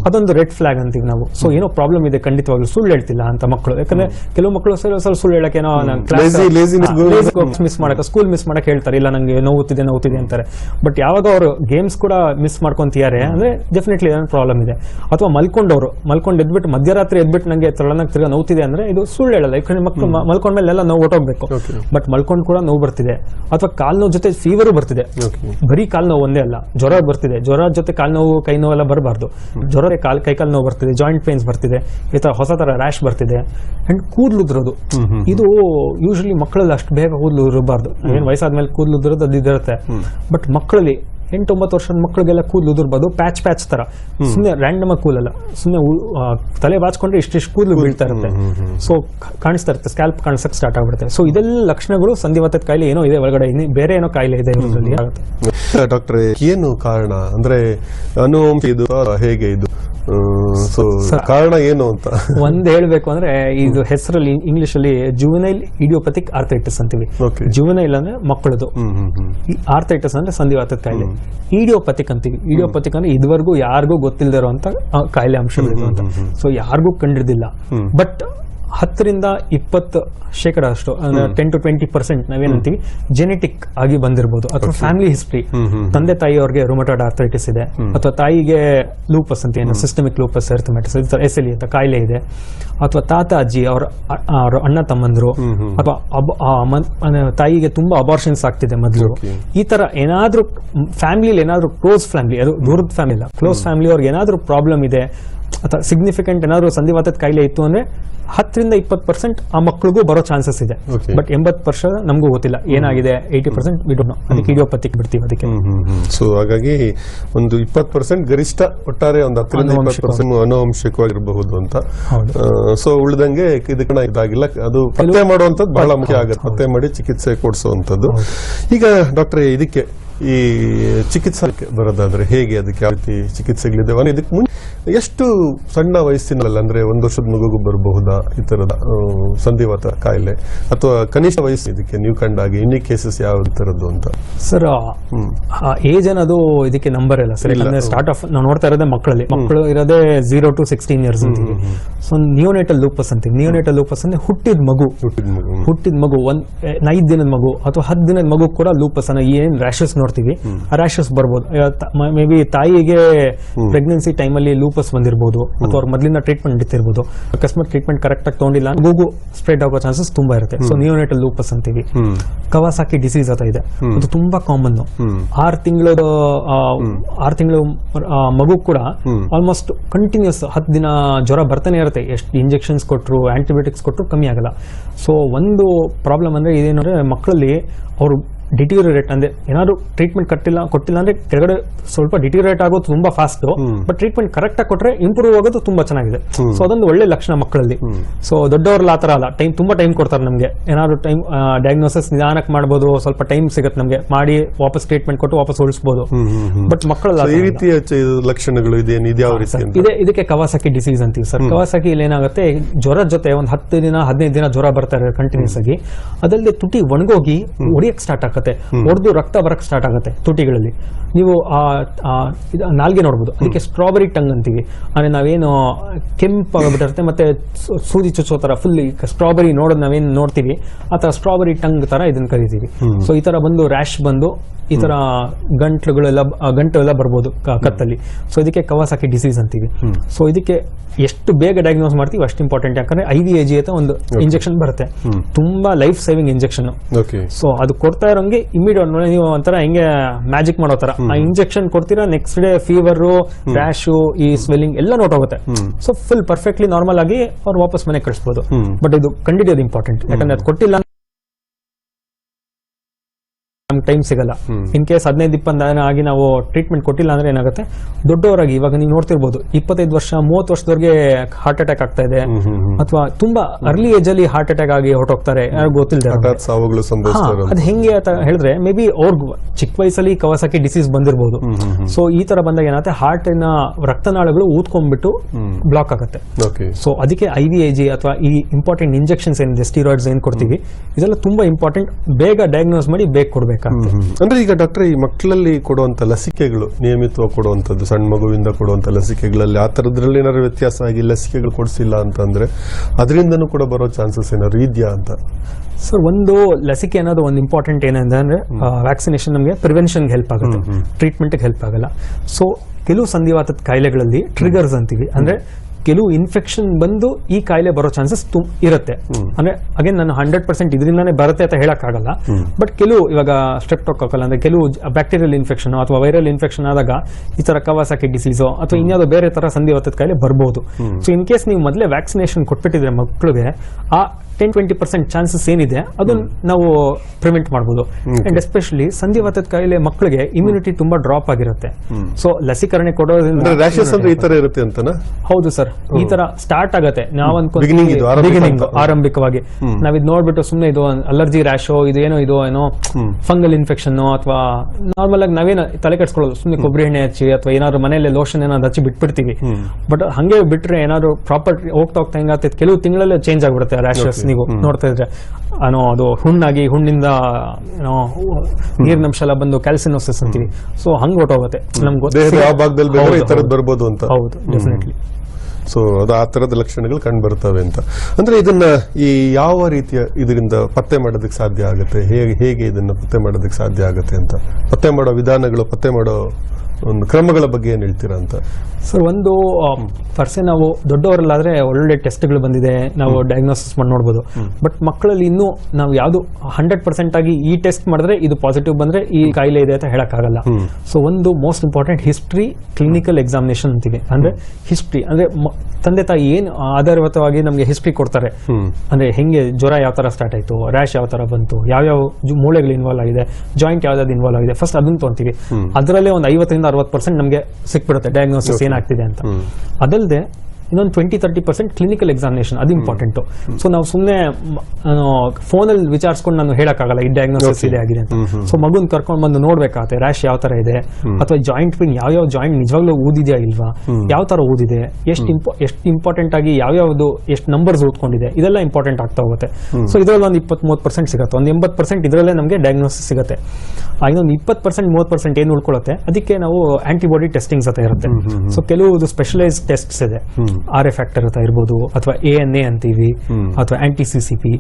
Speaker 2: ಅದೊಂದು ರೆಡ್ ಫ್ಲಾಗ್ ಅಂತೀವಿ ನಾವು. ಸೊ ಏನೋ ಪ್ರಾಬ್ಲಮ್ ಇದೆ ಖಂಡಿತವಾಗ್ಲೂ ಸುಳ್ಳು ಹೇಳ್ತಿಲ್ಲ ಅಂತ ಮಕ್ಕಳು ಯಾಕಂದ್ರೆ ಕೆಲವು ಮಕ್ಕಳು ಸ್ವಲ್ಪ ಸುಳ್ಳು ಹೇಳಕ್ಕೆ ಏನೋ ಮಿಸ್ ಮಾಡಕ್ಕೆ ಸ್ಕೂಲ್ ಮಿಸ್ ಮಾಡಕ್ಕೆ ಹೇಳ್ತಾರೆ ಇಲ್ಲ ನಂಗೆ ನೋವುತ್ತಿದೆ ನೋವುತ್ತಿದೆ ಅಂತಾರೆ. ಬಟ್ ಯಾವಾಗ ಅವರು ಗೇಮ್ಸ್ ಕೂಡ ಮಿಸ್ ಮಾಡ್ಕೊಂತಿದ್ದಾರೆ ಅಂದ್ರೆ ಡೆಫಿನೆಟ್ಲಿ ಏನೋ ಪ್ರಾಬ್ಲಮ್ ಇದೆ. ಅಥವಾ ಮಲ್ಕೊಂಡವರು ಮಲ್ಕೊಂಡು ಎದ್ಬಿಟ್ಟು ಮಧ್ಯರಾತ್ರಿ ಎದ್ಬಿಟ್ಟು ನಂಗೆ ತಳನಾಗ ತಿರ್ಗಾ ನೋವುತ್ತಿದೆ ಅಂದ್ರೆ ಇದು ಸುಳ್ಳು ಹೇಳಲ್ಲ. ಯಾಕಂದ್ರೆ ಮಕ್ಕಳು ಮಲ್ಕೊಂಡ ಮೇಲೆ ಎಲ್ಲ ನೋವು ಹೊಟ್ಟೋಗ್ಬೇಕು. ಬಟ್ ಮಲ್ಕೊಂಡು ಕೂಡ ನೋವು ಬರ್ತಿದೆ. ಅಥವಾ ಕಾಲ್ ನೋವು ಜೊತೆ ಫೀವರು ಬರ್ತಿದೆ. ಬರೀ ಕಾಲ್ ನೋವು ಒಂದೇ ಅಲ್ಲ ಜ್ವರ ಬರ್ತಿದೆ. ಜ್ವರ ಜೊತೆ ಕಾಲ್ ನೋವು ಕೈ ನೋವು ಎಲ್ಲ ಬರಬಾರ್ದು. ಜ್ವರ ಕಾಲ್ ಕೈ ಕಾಲ್ ನೋವು ಬರ್ತಿದೆ. ಜಾಯಿಂಟ್ ಪೇನ್ಸ್ ಬರ್ತಿದೆ. ಈ ತರ ಹೊಸ ತರ ರ್ಯಾಶ್ ಬರ್ತಿದೆ. ಅಂಡ್ ಕೂದಲು ಉದುರೋದು. ಇದು ಯೂಶಲಿ ಮಕ್ಕಳಲ್ಲಿ ಅಷ್ಟು ಬೇಗ ಕೂದಲು ಇರಬಾರ್ದು ಏನು ವಯಸ್ಸಾದ್ಮೇಲೆ ಕೂದಲು ಉದ್ರೋದು ಅದು ಇದಿರುತ್ತೆ. ಬಟ್ ಮಕ್ಕಳಲ್ಲಿ ಎಂಟು ಒಂಬತ್ತು ವರ್ಷದ ಮಕ್ಕಳಿಗೆಲ್ಲ ಕೂದಲು ಉದುರ್ಬೋದು ಪ್ಯಾಚ್ ಪ್ಯಾಚ್ ತರ. ಸುಮ್ಮನೆ ರ್ಯಾಂಡಮ್ ಆಗಿ ಕೂಲಲ್ಲ. ಸುಮ್ಮನೆ ತಲೆ ಬಾಚ್ಕೊಂಡ್ರೆ ಇಷ್ಟಿಷ್ಟು ಕೂದಲು ಬೀಳ್ತಾ ಇರುತ್ತೆ. ಸೊ ಕಾಣಿಸ್ತಾ ಇರುತ್ತೆ ಸ್ಕ್ಯಾಲ್ಪ್ ಕಾಣಿಸಕ್ ಸ್ಟಾರ್ಟ್ ಆಗ್ಬಿಡುತ್ತೆ. ಸೊ ಇದೆಲ್ಲ ಲಕ್ಷಣಗಳು ಸಂಧಿವಾತದ ಕಾಯಿಲೆ ಏನೋ ಇದೆ ಒಳಗಡೆ ಬೇರೆ ಏನೋ ಕಾಯಿಲೆ ಇದೆ ಆಗುತ್ತೆ
Speaker 1: ಡಾಕ್ಟ್ರೆ ಏನು ಕಾರಣ? ಅಂದ್ರೆ ಅನುವಂಶ ಇದು ಹೇಗೆ ಇದು? ಸೊ ಕಾರಣ ಏನು ಅಂತ?
Speaker 2: ಒಂದ್ ಹೇಳ್ಬೇಕು ಅಂದ್ರೆ ಇದು ಹೆಸರಲ್ಲಿ ಇಂಗ್ಲಿಷ್ ಅಲ್ಲಿ ಜುವನೈಲ್ ಇಡಿಯೋಪತಿಕ್ ಆರ್ಥೈಟಿಸ್ ಅಂತೀವಿ ಜುವನೈಲ್ ಅಂದ್ರೆ ಮಕ್ಕಳದು. ಈ ಆರ್ಥೈಟಿಸ್ ಅಂದ್ರೆ ಸಂಧಿವಾತದ ಕಾಯಿಲೆ. ಇಡಿಯೋಪತಿಕ್ ಅಂತೀವಿ. ಇಡಿಯೋಪತಿಕ್ ಅಂದ್ರೆ ಇದುವರೆಗೂ ಯಾರಿಗೂ ಗೊತ್ತಿಲ್ಲದೆ ಅಂತ ಕಾಯಿಲೆ ಅಂಶಗಳು ಅಂತ ಸೊ ಯಾರಿಗೂ ಕಂಡಿಡ್ದಿಲ್ಲ ಬಟ್ ಹತ್ತರಿಂದ ಇಪ್ಪತ್ತು ಶೇಕಡ ಅಷ್ಟು ಅಂದ್ರೆ ಟೆನ್ ಟು ಟ್ವೆಂಟಿ ಪರ್ಸೆಂಟ್ ನಾವೇನಂತೀವಿ ಜೆನೆಟಿಕ್ ಆಗಿ ಬಂದಿರಬಹುದು ಅಥವಾ ಫ್ಯಾಮಿಲಿ ಹಿಸ್ಟ್ರಿ ತಂದೆ ತಾಯಿ ತಾಯಿಯವ್ರಿಗೆ ರೊಮಟಾಡ್ ಆರ್ಥರೈಟಿಸ್ ಇದೆ. ಅಥವಾ ತಾಯಿಗೆ ಲೂಪಸ್ ಅಂತ ಏನು systemic lupus erythematosus S L ಅಂತ ಕಾಯಿಲೆ ಇದೆ. ಅಥವಾ ತಾತ ಅಜ್ಜಿ ಅವ್ರ ಅವ್ರ ಅಣ್ಣ ತಮ್ಮಂದ್ರು. ಅಥವಾ ತಾಯಿಗೆ ತುಂಬಾ ಅಬಾರ್ಷನ್ಸ್ ಆಗ್ತಿದೆ ಮೊದಲು. ಈ ತರ ಏನಾದ್ರೂ ಫ್ಯಾಮಿಲಿ ಏನಾದ್ರೂ ಕ್ಲೋಸ್ ಫ್ಯಾಮಿಲಿ ಅದು ದೂರದ ಫ್ಯಾಮಿಲಿ ಕ್ಲೋಸ್ ಫ್ಯಾಮಿಲಿ ಅವ್ರಿಗೆ ಏನಾದ್ರೂ ಪ್ರಾಬ್ಲಮ್ ಇದೆ ಅಥವಾ ಸಿಗ್ನಿಫಿಕೆಂಟ್ ಏನಾದ್ರು ಸಂಧಿವಾತದ ಕಾಯಿಲೆ ಇತ್ತು ಅಂದ್ರೆ ಹತ್ತರಿಂದ ಇಪ್ಪತ್ತು ಪರ್ಸೆಂಟ್ ಆ ಮಕ್ಕಳಿಗೂ ಬರೋ ಚಾನ್ಸಸ್ ಇದೆ. ಬಟ್ ಎಂಬತ್ತು ವರ್ಷ ನಮಗೂ ಗೊತ್ತಿಲ್ಲ. ಏನಾಗಿದೆ? ಏಯ್ಟಿ ಪರ್ಸೆಂಟ್ ಬಿಡೋಣ ಅದಕ್ಕೆ ಇಡಿಯೋಪತಿಗೆ ಬಿಡ್ತೀವಿ ಅದಕ್ಕೆ.
Speaker 1: ಸೊ ಹಾಗಾಗಿ ಒಂದು ಇಪ್ಪತ್ತು ಪರ್ಸೆಂಟ್ ಗರಿಷ್ಠ ಒಟ್ಟಾರೆ ಒಂದು ಹತ್ತರಿಂದ ಇಪ್ಪತ್ತು ಪರ್ಸೆಂಟ್ ಅನುವಂಶಿಕವಾಗಿರಬಹುದು ಅಂತ ಸೊ ಉಳಿದಂಗೆ ಇದಕ್ಕೆ ಇದಾಗಿಲ್ಲ. ಅದು ಪತ್ತೆ ಮಾಡುವಂಥದ್ದು ಬಹಳ ಮುಖ್ಯ ಆಗುತ್ತೆ. ಪತ್ತೆ ಮಾಡಿ ಚಿಕಿತ್ಸೆ ಕೊಡಿಸುವಂಥದ್ದು. ಈಗ ಡಾಕ್ಟರ್ ಇದಕ್ಕೆ ಈ ಚಿಕಿತ್ಸೆ ಬರೋದಾದ್ರೆ ಹೇಗೆ ಅದಕ್ಕೆ ಯಾವ ರೀತಿ ಚಿಕಿತ್ಸೆಗಳಿದೆ? ಅಂದ್ರೆ ಇದಕ್ಕೆ ಮುಂಚೆ ಎಷ್ಟು ಸಣ್ಣ ವಯಸ್ಸಿನಲ್ಲ ಅಂದ್ರೆ ಒಂದು ವರ್ಷದ ಮಗುಗೂ ಬರಬಹುದಾ? ಈ ತರದ ಸಂಧಿವಾತ ಕಾಯಿಲೆ. ಅಥವಾ ಕನಿಷ್ಠ ವಯಸ್ಸು ಇದಕ್ಕೆ ನೀವು ಕಂಡಾಗಿ ಇನ್ನಿ ಕೇಸಸ್ ಯಾವ ತರದ್ದು ಅಂತ?
Speaker 2: ಸರ್ ಏಜ್ ಅನ್ನೋದು ಇದಕ್ಕೆ ನಂಬರ್ ಇಲ್ಲ ಸರ್. ಸ್ಟಾರ್ಟ್ ಆಫ್ ನಾವು ನೋಡ್ತಾ ಇರೋದೇ ಮಕ್ಕಳಲ್ಲಿ. ಮಕ್ಕಳು ಇರೋದೇ ಝೀರೋ ಟು ಸಿಕ್ಸ್ಟೀನ್ ಇಯರ್ಸ್ ಅಂತೀವಿ. ಸೊ ನ್ಯೂನೇಟಲ್ ಲೂಪಸ್ ಅಂತೀವಿ. ನ್ಯೂನೇಟಲ್ ಲೂಪಸ್ ಅಂದ್ರೆ ಹುಟ್ಟಿದ ಮಗು.
Speaker 1: ಹುಟ್ಟಿದ ಮಗು.
Speaker 2: ಹುಟ್ಟಿದ ಮಗು ಒಂದ್ ಐದ್ ದಿನದ ಮಗು ಅಥವಾ ಹತ್ತು ದಿನದ ಮಗು ಕೂಡ ಲೂಪಸ್ ಅನ್ನ ಏನ್ ರ್ಯಾಷಸ್ ನೋಡ್ತೀವಿ. ಆ ರ್ಯಾಷಸ್ ಬರ್ಬೋದು. ಮೇ ಬಿ ತಾಯಿಗೆ ಪ್ರೆಗ್ನೆನ್ಸಿ ಟೈಮಲ್ಲಿ ಲೂಪಸ್ ಬಂದಿರಬಹುದು ಅಥವಾ ಅವ್ರ ಮೊದಲಿಂದ ಟ್ರೀಟ್ಮೆಂಟ್ ನಡೀತಿರ್ಬೋದು. ಅಕಸ್ಮಾತ್ ಟ್ರೀಟ್ಮೆಂಟ್ ಕರೆಕ್ಟ್ ಆಗಿ ತಗೊಂಡಿಲ್ಲ ಗೂಗು ಸ್ಪ್ರೆಡ್ ಆಗೋ ಚಾನ್ಸಸ್ ತುಂಬಾ ಇರುತ್ತೆ. ಸೊ ನಿಯೋನೇಟಲ್ ಲೂಪಸ್ ಅಂತೀವಿ. ಕವಾಸಾಕಿ ಡಿಸೀಸ್ ಅಂತ ಇದೆ. ಅದು ತುಂಬಾ ಕಾಮನ್ ಆರು ತಿಂಗಳು ಆರು ತಿಂಗಳು ಮಗು ಕೂಡ ಆಲ್ಮೋಸ್ಟ್ ಕಂಟಿನ್ಯೂಸ್ ಹತ್ತು ದಿನ ಜ್ವರ ಬರ್ತಾನೆ ಇರುತ್ತೆ. ಎಷ್ಟು ಇಂಜೆಕ್ಷನ್ಸ್ ಕೊಟ್ಟರು ಆಂಟಿಬಯೋಟಿಕ್ಸ್ ಕೊಟ್ಟರು ಕಮ್ಮಿ ಆಗಲ್ಲ. ಸೊ ಒಂದು ಪ್ರಾಬ್ಲಮ್ ಅಂದ್ರೆ ಇದೇನಂದ್ರೆ ಮಕ್ಕಳಲ್ಲಿ ಅವರು ಡಿಟಿಯೂರೇಟ್ ಅಂದ್ರೆ ಏನಾದ್ರು ಟ್ರೀಟ್ಮೆಂಟ್ ಕಟ್ಟಿಲ್ಲ ಕೊಟ್ಟಿಲ್ಲ ಅಂದ್ರೆ ಕೆಳಗಡೆ ಸ್ವಲ್ಪ ಡಿಟೀರಿಯೇಟ್ ಆಗೋದು ತುಂಬಾ ಫಾಸ್ಟ್ ಬಟ್ ಟ್ರೀಟ್ಮೆಂಟ್ ಕರೆಕ್ಟ್ ಆಗಿ ಕೊಟ್ರೆ ಇಂಪ್ರೂವ್ ಆಗೋದು ತುಂಬಾ ಚೆನ್ನಾಗಿದೆ. ಸೊ ಅದೊಂದು ಒಳ್ಳೆ ಲಕ್ಷಣ ಮಕ್ಕಳಲ್ಲಿ. ಸೊ ದೊಡ್ಡವ್ರಲ್ಲಿ ಆತರ ಅಲ್ಲ. ಟೈಮ್ ತುಂಬಾ ಟೈಮ್ ಕೊಡ್ತಾರೆ ನಮಗೆ. ಏನಾದ್ರು ಟೈಮ್ ಡಯಾಗ್ನೋಸಿಸ್ ನಿಧಾನಕ್ಕೆ ಮಾಡ್ಬೋದು ಸ್ವಲ್ಪ ಟೈಮ್ ಸಿಗುತ್ತೆ ನಮಗೆ. ಮಾಡಿ ವಾಪಸ್ ಟ್ರೀಟ್ಮೆಂಟ್ ಕೊಟ್ಟು ವಾಪಸ್
Speaker 1: ಉಳಿಸಬಹುದು
Speaker 2: ಬಟ್ ಮಕ್ಕಳಲ್ಲ
Speaker 1: ಈ ರೀತಿಯ ಲಕ್ಷಣಗಳು
Speaker 2: ಇದೆ ಇದಕ್ಕೆ ಕವಾಸಕಿ ಡಿಸೀಸ್ ಅಂತೀವಿ ಸರ್. ಕವಾಸಕಿ ಇಲ್ಲಿ ಏನಾಗುತ್ತೆ ಜ್ವರ ಜೊತೆ ಒಂದು ಹತ್ತು ದಿನ ಹದಿನೈದು ದಿನ ಜ್ವರ ಬರ್ತಾರೆ ಕಂಟಿನ್ಯೂಸ್ ಆಗಿ. ಅದಲ್ಲದೆ ತುಟಿ ಒಣಗೋಗಿ ಹೊಡಿಯಕ್ ಸ್ಟಾರ್ಟ್ ಆಗುತ್ತೆ. ಹೊಡೆದು ರಕ್ತ ಬರಕ್ ಸ್ಟಾರ್ಟ್ ಆಗುತ್ತೆ ತುಟಿಗಳಲ್ಲಿ. ನೀವು ಆ ನಾಲ್ಗೆ ನೋಡ್ಬೋದು. ಅದಕ್ಕೆ ಸ್ಟ್ರಾಬೆರಿ ಟಂಗ್ ಅಂತೀವಿ. ಅಂದ್ರೆ ನಾವೇನು ಕೆಂಪು ಆಗಿಬಿಟ್ಟಿರುತ್ತೆ ಮತ್ತೆ ಸೂಜಿ ಚುಚ್ಚೋ ತರ ಫುಲ್ ಸ್ಟ್ರಾಬೆರಿ ನೋಡೋದು ನಾವೇನು ನೋಡ್ತೀವಿ. ಆ ತರ ಸ್ಟ್ರಾಬೆರಿ ಟಂಗ್ ತರ ಇದನ್ನ ಕರಿತೀವಿ. ಸೊ ಈ ತರ ಬಂದು ರ್ಯಾಶ್ ಬಂದು ಈ ತರ ಗಂಟ್ಲುಗಳೆಲ್ಲ ಗಂಟು ಎಲ್ಲ ಬರ್ಬೋದು ಕತ್ತಲ್ಲಿ. ಸೊ ಇದಕ್ಕೆ ಕವಾಸಾಕಿ ಡಿಸೀಸ್ ಅಂತೀವಿ. ಸೊ ಇದಕ್ಕೆ ಎಷ್ಟು ಬೇಗ ಡಯಾಗ್ನೋಸ್ ಮಾಡ್ತೀವಿ ಅಷ್ಟು ಇಂಪಾರ್ಟೆಂಟ್ ಯಾಕಂದ್ರೆ ಐ ವಿ ಎ ಜಿ ಅಂತ ಒಂದು ಇಂಜೆಕ್ಷನ್ ಬರುತ್ತೆ. ತುಂಬಾ ಲೈಫ್ ಸೇವಿಂಗ್ ಇಂಜೆಕ್ಷನ್ ಸೊ ಅದು ಕೊಡ್ತಾ ಇರೋಂಗೆ ಇಮಿಡಿಯೇಟ್ ನೀವು ಒಂಥರ ಹೆಂಗೆ ಮ್ಯಾಜಿಕ್ ಮಾಡೋ ತರ ಆ ಇಂಜೆಕ್ಷನ್ ಕೊಡ್ತೀರಾ ನೆಕ್ಸ್ಟ್ ಡೇ ಫೀವರ್ ರ್ಯಾಶು ಈ ಸ್ವೆಲ್ಲಿಂಗ್ ಎಲ್ಲ ನೋಟ್ ಹೋಗುತ್ತೆ ಸೊ ಫುಲ್ ಪರ್ಫೆಕ್ಟ್ಲಿ ನಾರ್ಮಲ್ ಆಗಿ ಅವ್ರು ವಾಪಸ್ ಮನೆ ಕಳಿಸ್ಬೋದು. ಬಟ್ ಇದು ಕಂಡಿಡಿಯೋದು ಇಂಪಾರ್ಟೆಂಟ್ ಯಾಕಂದ್ರೆ ಅದು ಕೊಟ್ಟಿಲ್ಲ ನಮ್ಗೆ ಟೈಮ್ ಸಿಗಲ್ಲ. ಇನ್ ಕೇಸ್ ಹದಿನೈದು ಇಪ್ಪತ್ತು ದಿನ ಆಗಿ ನಾವು ಟ್ರೀಟ್ಮೆಂಟ್ ಕೊಟ್ಟಿಲ್ಲ ಅಂದ್ರೆ ಏನಾಗುತ್ತೆ? ದೊಡ್ಡವರಾಗಿ ಇವಾಗ ನೀವು ನೋಡ್ತಿರ್ಬೋದು ಇಪ್ಪತ್ತೈದು ವರ್ಷ ಮೂವತ್ತು ವರ್ಷದವರೆಗೆ ಹಾರ್ಟ್ ಅಟ್ಯಾಕ್ ಆಗ್ತಾ ಇದೆ. ಅಥವಾ ತುಂಬಾ ಅರ್ಲಿ ಏಜ್ ಅಲ್ಲಿ ಹಾರ್ಟ್ ಅಟ್ಯಾಕ್ ಆಗಿ ಹೊರಟೋಗ್ತಾರೆ ಯಾರು
Speaker 1: ಗೊತ್ತಿಲ್ಲ
Speaker 2: ಅದು ಹೆಂಗೆ ಅಂತ ಹೇಳಿದ್ರೆ ಮೇ ಬಿ ಅವ್ರಿಗೂ ಚಿಕ್ಕ ವಯಸ್ಸಲ್ಲಿ ಕವಾಸಕಿ ಡಿಸೀಸ್ ಬಂದಿರಬಹುದು ಸೊ ಈ ತರ ಬಂದಾಗ ಏನಾಗುತ್ತೆ ಹಾರ್ಟ್ನ ರಕ್ತನಾಳಗಳು ಊದ್ಕೊಂಡ್ಬಿಟ್ಟು ಬ್ಲಾಕ್ ಆಗುತ್ತೆ. ಸೊ ಅದಕ್ಕೆ ಐ ವಿ ಐ ಜಿ ಅಥವಾ ಈ ಇಂಪಾರ್ಟೆಂಟ್ ಇಂಜೆಕ್ಷನ್ಸ್ ಏನಿದೆ ಸ್ಟೀರಾಯ್ಡ್ಸ್ ಏನ್ ಕೊಡ್ತೀವಿ ಇದೆಲ್ಲ ತುಂಬಾ ಇಂಪಾರ್ಟೆಂಟ್ ಬೇಗ ಡಯಾಗ್ನೋಸ್ ಮಾಡಿ ಬೇಗ ಕೊಡ್ಬೇಕಾಗುತ್ತೆ
Speaker 1: ಅಂದ್ರೆ ಈಗ ಡಾಕ್ಟರ್ ಈ ಮಕ್ಕಳಲ್ಲಿ ಕೊಡುವಂತ ಲಸಿಕೆಗಳು ನಿಯಮಿತವಾಗಿ ಕೊಡುವಂತದ್ದು ಸಣ್ಣ ಮಗುವಿಂದ ಕೊಡುವಂತ ಲಸಿಕೆಗಳಲ್ಲಿ ಆ ತರದ್ರಲ್ಲಿ ಏನಾದ್ರು ವ್ಯತ್ಯಾಸ ಆಗಿ ಲಸಿಕೆಗಳು ಕೊಡಿಸಿಲ್ಲ ಅಂತಂದ್ರೆ ಅದರಿಂದನೂ ಕೂಡ ಬರೋ ಚಾನ್ಸಸ್ ಏನಾದ್ರು ಇದೆಯಾ ಅಂತ?
Speaker 2: ಸರ್ ಒಂದು ಲಸಿಕೆ ಅನ್ನೋದು ಒಂದು ಇಂಪಾರ್ಟೆಂಟ್ ಏನಂದ್ರೆ ಅಂದ್ರೆ ವ್ಯಾಕ್ಸಿನೇಷನ್ ನಮಗೆ ಪ್ರಿವೆನ್ಷನ್ಗೆ ಹೆಲ್ಪ್ ಆಗುತ್ತೆ. ಟ್ರೀಟ್ಮೆಂಟ್ಗೆ ಹೆಲ್ಪ್ ಆಗಲ್ಲ. ಸೊ ಕೆಲವು ಸಂಧಿವಾತದ ಕಾಯಿಲೆಗಳಲ್ಲಿ ಟ್ರಿಗರ್ಸ್ ಅಂತೀವಿ. ಅಂದ್ರೆ ಕೆಲವು ಇನ್ಫೆಕ್ಷನ್ ಬಂದು ಈ ಕಾಯಿಲೆ ಬರೋ ಚಾನ್ಸಸ್ ಇರುತ್ತೆ. ಅಂದ್ರೆ ಅಗೇನ್ ನಾನು ಹಂಡ್ರೆಡ್ ಪರ್ಸೆಂಟ್ ಇದರಿಂದಾನೇ ಬರುತ್ತೆ ಅಂತ ಹೇಳಕ್ಕಾಗಲ್ಲ. ಬಟ್ ಕೆಲವು ಇವಾಗ ಸ್ಟ್ರೆಪ್ಟೋಕಾಕಲ್ ಅಂದ್ರೆ ಕೆಲವು ಬ್ಯಾಕ್ಟೀರಿಯಲ್ ಇನ್ಫೆಕ್ಷನ್ ಅಥವಾ ವೈರಲ್ ಇನ್ಫೆಕ್ಷನ್ ಆದಾಗ ಈ ತರ ಕವಾಸಾಕಿ ಡಿಸೀಸು ಅಥವಾ ಇನ್ಯಾವುದೋ ಬೇರೆ ತರ ಸಂಧಿವಾತದ ಕಾಯಿಲೆ ಬರ್ಬೋದು. ಸೊ ಇನ್ ಕೇಸ್ ನೀವು ಮೊದಲೇ ವ್ಯಾಕ್ಸಿನೇಷನ್ ಕೊಟ್ಬಿಟ್ಟಿದ್ರೆ ಮಕ್ಕಳಿಗೆ ಆ ಟೆನ್ ಟ್ವೆಂಟಿ ಪರ್ಸೆಂಟ್ ಚಾನ್ಸಸ್ ಏನಿದೆ ಅದನ್ನ ನಾವು ಪ್ರಿವೆಂಟ್ ಮಾಡ್ಬೋದು. ಅಂಡ್ ಎಸ್ಪೆಷಲಿ ಸಂಧಿವಾತದ ಕಾಯಿಲೆ ಮಕ್ಕಳಿಗೆ ಇಮ್ಯುನಿಟಿ ತುಂಬಾ ಡ್ರಾಪ್ ಆಗಿರುತ್ತೆ. ಸೊ ಲಸಿಕರಣೆ ಕೊಡೋದ್ರಿಂದ ಹೌದು ಸರ್. ಈ ತರ ಸ್ಟಾರ್ಟ್ ಆಗತ್ತೆ. ನಾವ್ ಬಿಗಿನಿಂಗ್ ಆರಂಭಿಕವಾಗಿ. ನಾವ್ ಇದು ನೋಡ್ಬಿಟ್ಟು ಸುಮ್ನೆ ಇದು ಅಲರ್ಜಿ ರ್ಯಾಶೋ ಇದೇನೋ ಇದು ಏನೋ ಫಂಗಲ್ ಇನ್ಫೆಕ್ಷನ್ ಅಥವಾ ನಾರ್ಮಲ್ ಆಗಿ ನಾವೇನು ತಲೆ ಕೆಡ್ಸ್ಕೊಳ್ಳೋದು. ಸುಮ್ನೆ ಕೊಬ್ಬರಿ ಎಣ್ಣೆ ಹಚ್ಚಿ ಅಥವಾ ಏನಾದ್ರು ಮನೆಯಲ್ಲಿ ಲೋಷನ್ ಏನಾದ್ರು ಹಚ್ಚಿ ಬಿಟ್ಬಿಡ್ತೀವಿ. ಬಟ್ ಹಂಗೆ ಬಿಟ್ರೆ ಏನಾದ್ರು ಪ್ರಾಪರ್ ಹೋಗ್ತಾ ಹೋಗ್ತಾ ಹೆಂಗಾಗ್ತೈತೆ. ಕೆಲವು ತಿಂಗಳಲ್ಲೇ ಚೇಂಜ್ ಆಗ್ಬಿಡುತ್ತೆ ರ್ಯಾಶಸ್ ನೀವು ನೋಡ್ತಾ ಇದ್ರೆ. ಏನೋ ಅದು ಹುಣ್ಣಾಗಿ ಹುಣ್ಣಿಂದ ಏನೋ ನೀರಿನಂಶ ಎಲ್ಲ ಬಂದು ಕ್ಯಾಲ್ಸಿನೋಸಿಸ್ ಅಂತೀವಿ. ಸೊ ಹಂಗ್ ಹೊಟ್ಟೋಗುತ್ತೆ ನಮ್ಗೆ
Speaker 1: ಬರ್ಬೋದು ಅಂತ.
Speaker 2: ಹೌದು ಡೆಫಿನೆಟ್ಲಿ
Speaker 1: ಸೊ ಅದು ಆ ತರದ ಲಕ್ಷಣಗಳು ಕಂಡು ಬರ್ತವೆ ಅಂತ. ಅಂದ್ರೆ ಇದನ್ನ ಈ ಯಾವ ರೀತಿಯ ಇದರಿಂದ ಪತ್ತೆ ಮಾಡೋದಕ್ಕೆ ಸಾಧ್ಯ ಆಗುತ್ತೆ? ಹೇಗೆ ಹೇಗೆ ಇದನ್ನ ಪತ್ತೆ ಮಾಡೋದಕ್ಕೆ ಸಾಧ್ಯ ಆಗುತ್ತೆ ಅಂತ? ಪತ್ತೆ ಮಾಡೋ ವಿಧಾನಗಳು, ಪತ್ತೆ ಮಾಡೋ ಒಂದು ಕ್ರಮಗಳ ಬಗ್ಗೆ ಏನು ಹೇಳ್ತೀರಾ ಅಂತ?
Speaker 2: ಸರ್ ಒಂದು ಪರ್ಸೆ ನಾವು ದೊಡ್ಡವರಲ್ಲಾದ್ರೆ ಒಳ್ಳೊಳ್ಳೆ ಟೆಸ್ಟ್ಗಳು ಬಂದಿದೆ ನಾವು ಡಯಾಗ್ನೋಸಿಸ್ ಮಾಡಿ ನೋಡ್ಬೋದು. ಬಟ್ ಮಕ್ಕಳಲ್ಲಿ ಇನ್ನೂ ನಾವು ಯಾವುದು ಹಂಡ್ರೆಡ್ ಪರ್ಸೆಂಟ್ ಆಗಿ ಈ ಟೆಸ್ಟ್ ಮಾಡಿದ್ರೆ ಇದು ಪಾಸಿಟಿವ್ ಬಂದ್ರೆ ಈ ಕಾಯಿಲೆ ಇದೆ ಅಂತ ಹೇಳಕ್ಕಾಗಲ್ಲ. ಸೊ ಒಂದು most important history clinical examination ಅಂತೀವಿ. ಅಂದ್ರೆ ಹಿಸ್ಟ್ರಿ ಅಂದ್ರೆ ತಂದೆ ತಾಯಿ ಏನು ಆಧಾರವತವಾಗಿ ನಮಗೆ ಹಿಸ್ಟ್ರಿ ಕೊಡ್ತಾರೆ. ಅಂದ್ರೆ ಹೆಂಗೆ ಜ್ವರ ಯಾವ ತರ ಸ್ಟಾರ್ಟ್ ಆಯ್ತು ರ್ಯಾಶ್ ಯಾವ ತರ ಬಂತು ಯಾವ್ಯಾವ ಯಾವ ಮೂಳೆಗಳು ಇನ್ವಾಲ್ವ್ ಆಗಿದೆ ಜಾಯಿಂಟ್ ಯಾವ್ದಾದ್ರು ಇನ್ವಾಲ್ವ್ ಆಗಿದೆ ಫಸ್ಟ್ ಅದನ್ನ ತೊಗೊಂತೀವಿ ಅದರಲ್ಲೇ ಒಂದು ಐವತ್ತರಿಂದ ಅರವತ್ತು ಪರ್ಸೆಂಟ್ ನಮಗೆ ಸಿಕ್ಬಿಡುತ್ತೆ. ಡಯಾಗ್ನೋಸಿಸ್ ಏನಾಗ್ತಿದೆ ಅಂತ. ಅದಲ್ಲದೆ ಇನ್ನೊಂದು twenty thirty percent clinical examination ಅದು ಇಂಪಾರ್ಟೆಂಟ್ ಸೊ ನಾವು ಸುಮ್ಮನೆ ಫೋನಲ್ಲಿ ವಿಚಾರಿಸ್ಕೊಂಡು ನಾನು ಹೇಳಕ್ಕಾಗಲ್ಲ ಈ ಡಯಾಗ್ನೋಸಿಸ್ ಇದೆ ಆಗಿದೆ ಅಂತ. ಸೊ ಮಗುನ್ ಕರ್ಕೊಂಡು ಬಂದು ನೋಡ್ಬೇಕಾಗತ್ತೆ ರ್ಯಾಶ್ ಯಾವ ತರ ಇದೆ? ಅಥವಾ ಜಾಯಿಂಟ್ ಪೇನ್ ಯಾವ ಯಾವ ಜಾಯಿಂಟ್ ನಿಜವಾಗ್ಲೂ ಊದಿದೆಯಾ ಇಲ್ವಾ? ಯಾವ ತರ ಊದಿದೆ? ಎಷ್ಟು ಇಂಪಾ ಎಷ್ಟು ಇಂಪಾರ್ಟೆಂಟ್ ಆಗಿ ಯಾವ ಯಾವ್ದು ಎಷ್ಟು ನಂಬರ್ಸ್ ಓದ್ಕೊಂಡಿದೆ ಇದೆಲ್ಲ ಇಂಪಾರ್ಟೆಂಟ್ ಆಗ್ತಾ ಹೋಗುತ್ತೆ. ಸೊ ಇದರಲ್ಲಿ ಒಂದು ಇಪ್ಪತ್ತ್ ಮೂವತ್ ಪರ್ಸೆಂಟ್ ಸಿಗುತ್ತೆ. ಒಂದು ಎಂಬತ್ತು ಪರ್ಸೆಂಟ್ ಇದರಲ್ಲೇ ನಮಗೆ ಡಯಾಗ್ನೋಸಿಸ್ ಸಿಗುತ್ತೆ. ಇನ್ನೊಂದು ಇಪ್ಪತ್ತು ಪರ್ಸೆಂಟ್ ಮೂವತ್ತು ಪರ್ಸೆಂಟ್ ಏನು ಉಳ್ಕೊಳ್ಳುತ್ತೆ? ಅದಕ್ಕೆ ನಾವು ಆಂಟಿಬಾಡಿ ಟೆಸ್ಟಿಂಗ್ಸ್ ಅಂತ ಇರುತ್ತೆ. ಸೊ ಕೆಲವು ಸ್ಪೆಷಲೈಸ್ ಟೆಸ್ಟ್ಸ್ ಇದೆ. ಆರ್ ಎ ಫ್ಯಾಕ್ಟರ್ ಅಂತ ಇರ್ಬೋದು ಅಥವಾ ಎ ಎನ್ ಎ ಅಂತೀವಿ ಅಥವಾ ಆಂಟಿ ಸಿ ಸಿ ಪಿ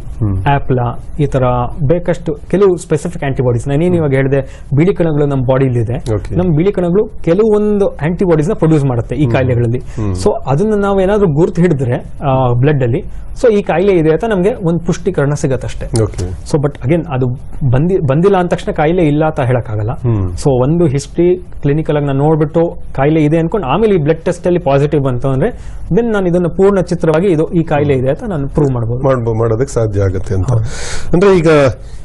Speaker 2: ಆಪ್ಲಾ ಈ ತರ ಬೇಕಷ್ಟು ಕೆಲವು ಸ್ಪೆಸಿಫಿಕ್ ಆಂಟಿಬಾಡೀಸ್ ನಾನೇನು ಇವಾಗ ಹೇಳಿದೆ ಬಿಳಿ ಕಣಗಳು ನಮ್ಮ ಬಾಡಿಲಿ ಇದೆ
Speaker 1: Okay.
Speaker 2: ನಮ್ಮ ಬಿಳಿ ಕಣಗಳು ಕೆಲವೊಂದು ಆಂಟಿಬಾಡೀಸ್ನ ಪ್ರೊಡ್ಯೂಸ್ ಮಾಡುತ್ತೆ ಈ ಕಾಯಿಲೆಗಳಲ್ಲಿ. ಸೊ ಅದನ್ನ ನಾವು ಏನಾದರೂ ಗುರುತು ಹಿಡಿದ್ರೆ ಬ್ಲಡ್ ಅಲ್ಲಿ ಸೊ ಈ ಕಾಯಿಲೆ ಇದೆ ಅಂತ ನಮಗೆ ಒಂದು ಪುಷ್ಟೀಕರಣ ಸಿಗತ್ತೆ ಅಷ್ಟೇ
Speaker 1: ಓಕೆ
Speaker 2: ಸೊ ಬಟ್ ಅಗೇನ್ ಅದು ಬಂದಿ ಬಂದಿಲ್ಲ ಅಂದ ತಕ್ಷಣ ಕಾಯಿಲೆ ಇಲ್ಲ ಅಂತ ಹೇಳಕ್ಕಾಗಲ್ಲ. ಸೊ ಒಂದು ಹಿಸ್ಟ್ರಿ ಕ್ಲಿನಿಕಲ್ ಆಗಿ ನಾನು ನೋಡ್ಬಿಟ್ಟು ಕಾಯಿಲೆ ಇದೆ ಅನ್ಕೊಂಡು ಆಮೇಲೆ ಈ ಬ್ಲಡ್ ಟೆಸ್ಟ್ ಅಲ್ಲಿ ಪಾಸಿಟಿವ್ ಬಂತು ಅಂದ್ರೆ ದೆನ್ ನಾನು ಇದನ್ನ ಪೂರ್ಣ ಚಿತ್ರವಾಗಿ ಇದು ಈ ಕಾಯಿಲೆ ಇದೆ ಅಂತ ನಾನು ಪ್ರೂವ್ ಮಾಡಬಹುದು
Speaker 1: ಮಾಡ್ಬೋ ಮಾಡೋದಕ್ಕೆ ಸಾಧ್ಯ ಆಗುತ್ತೆ ಅಂತ. ಅಂದ್ರೆ ಈಗ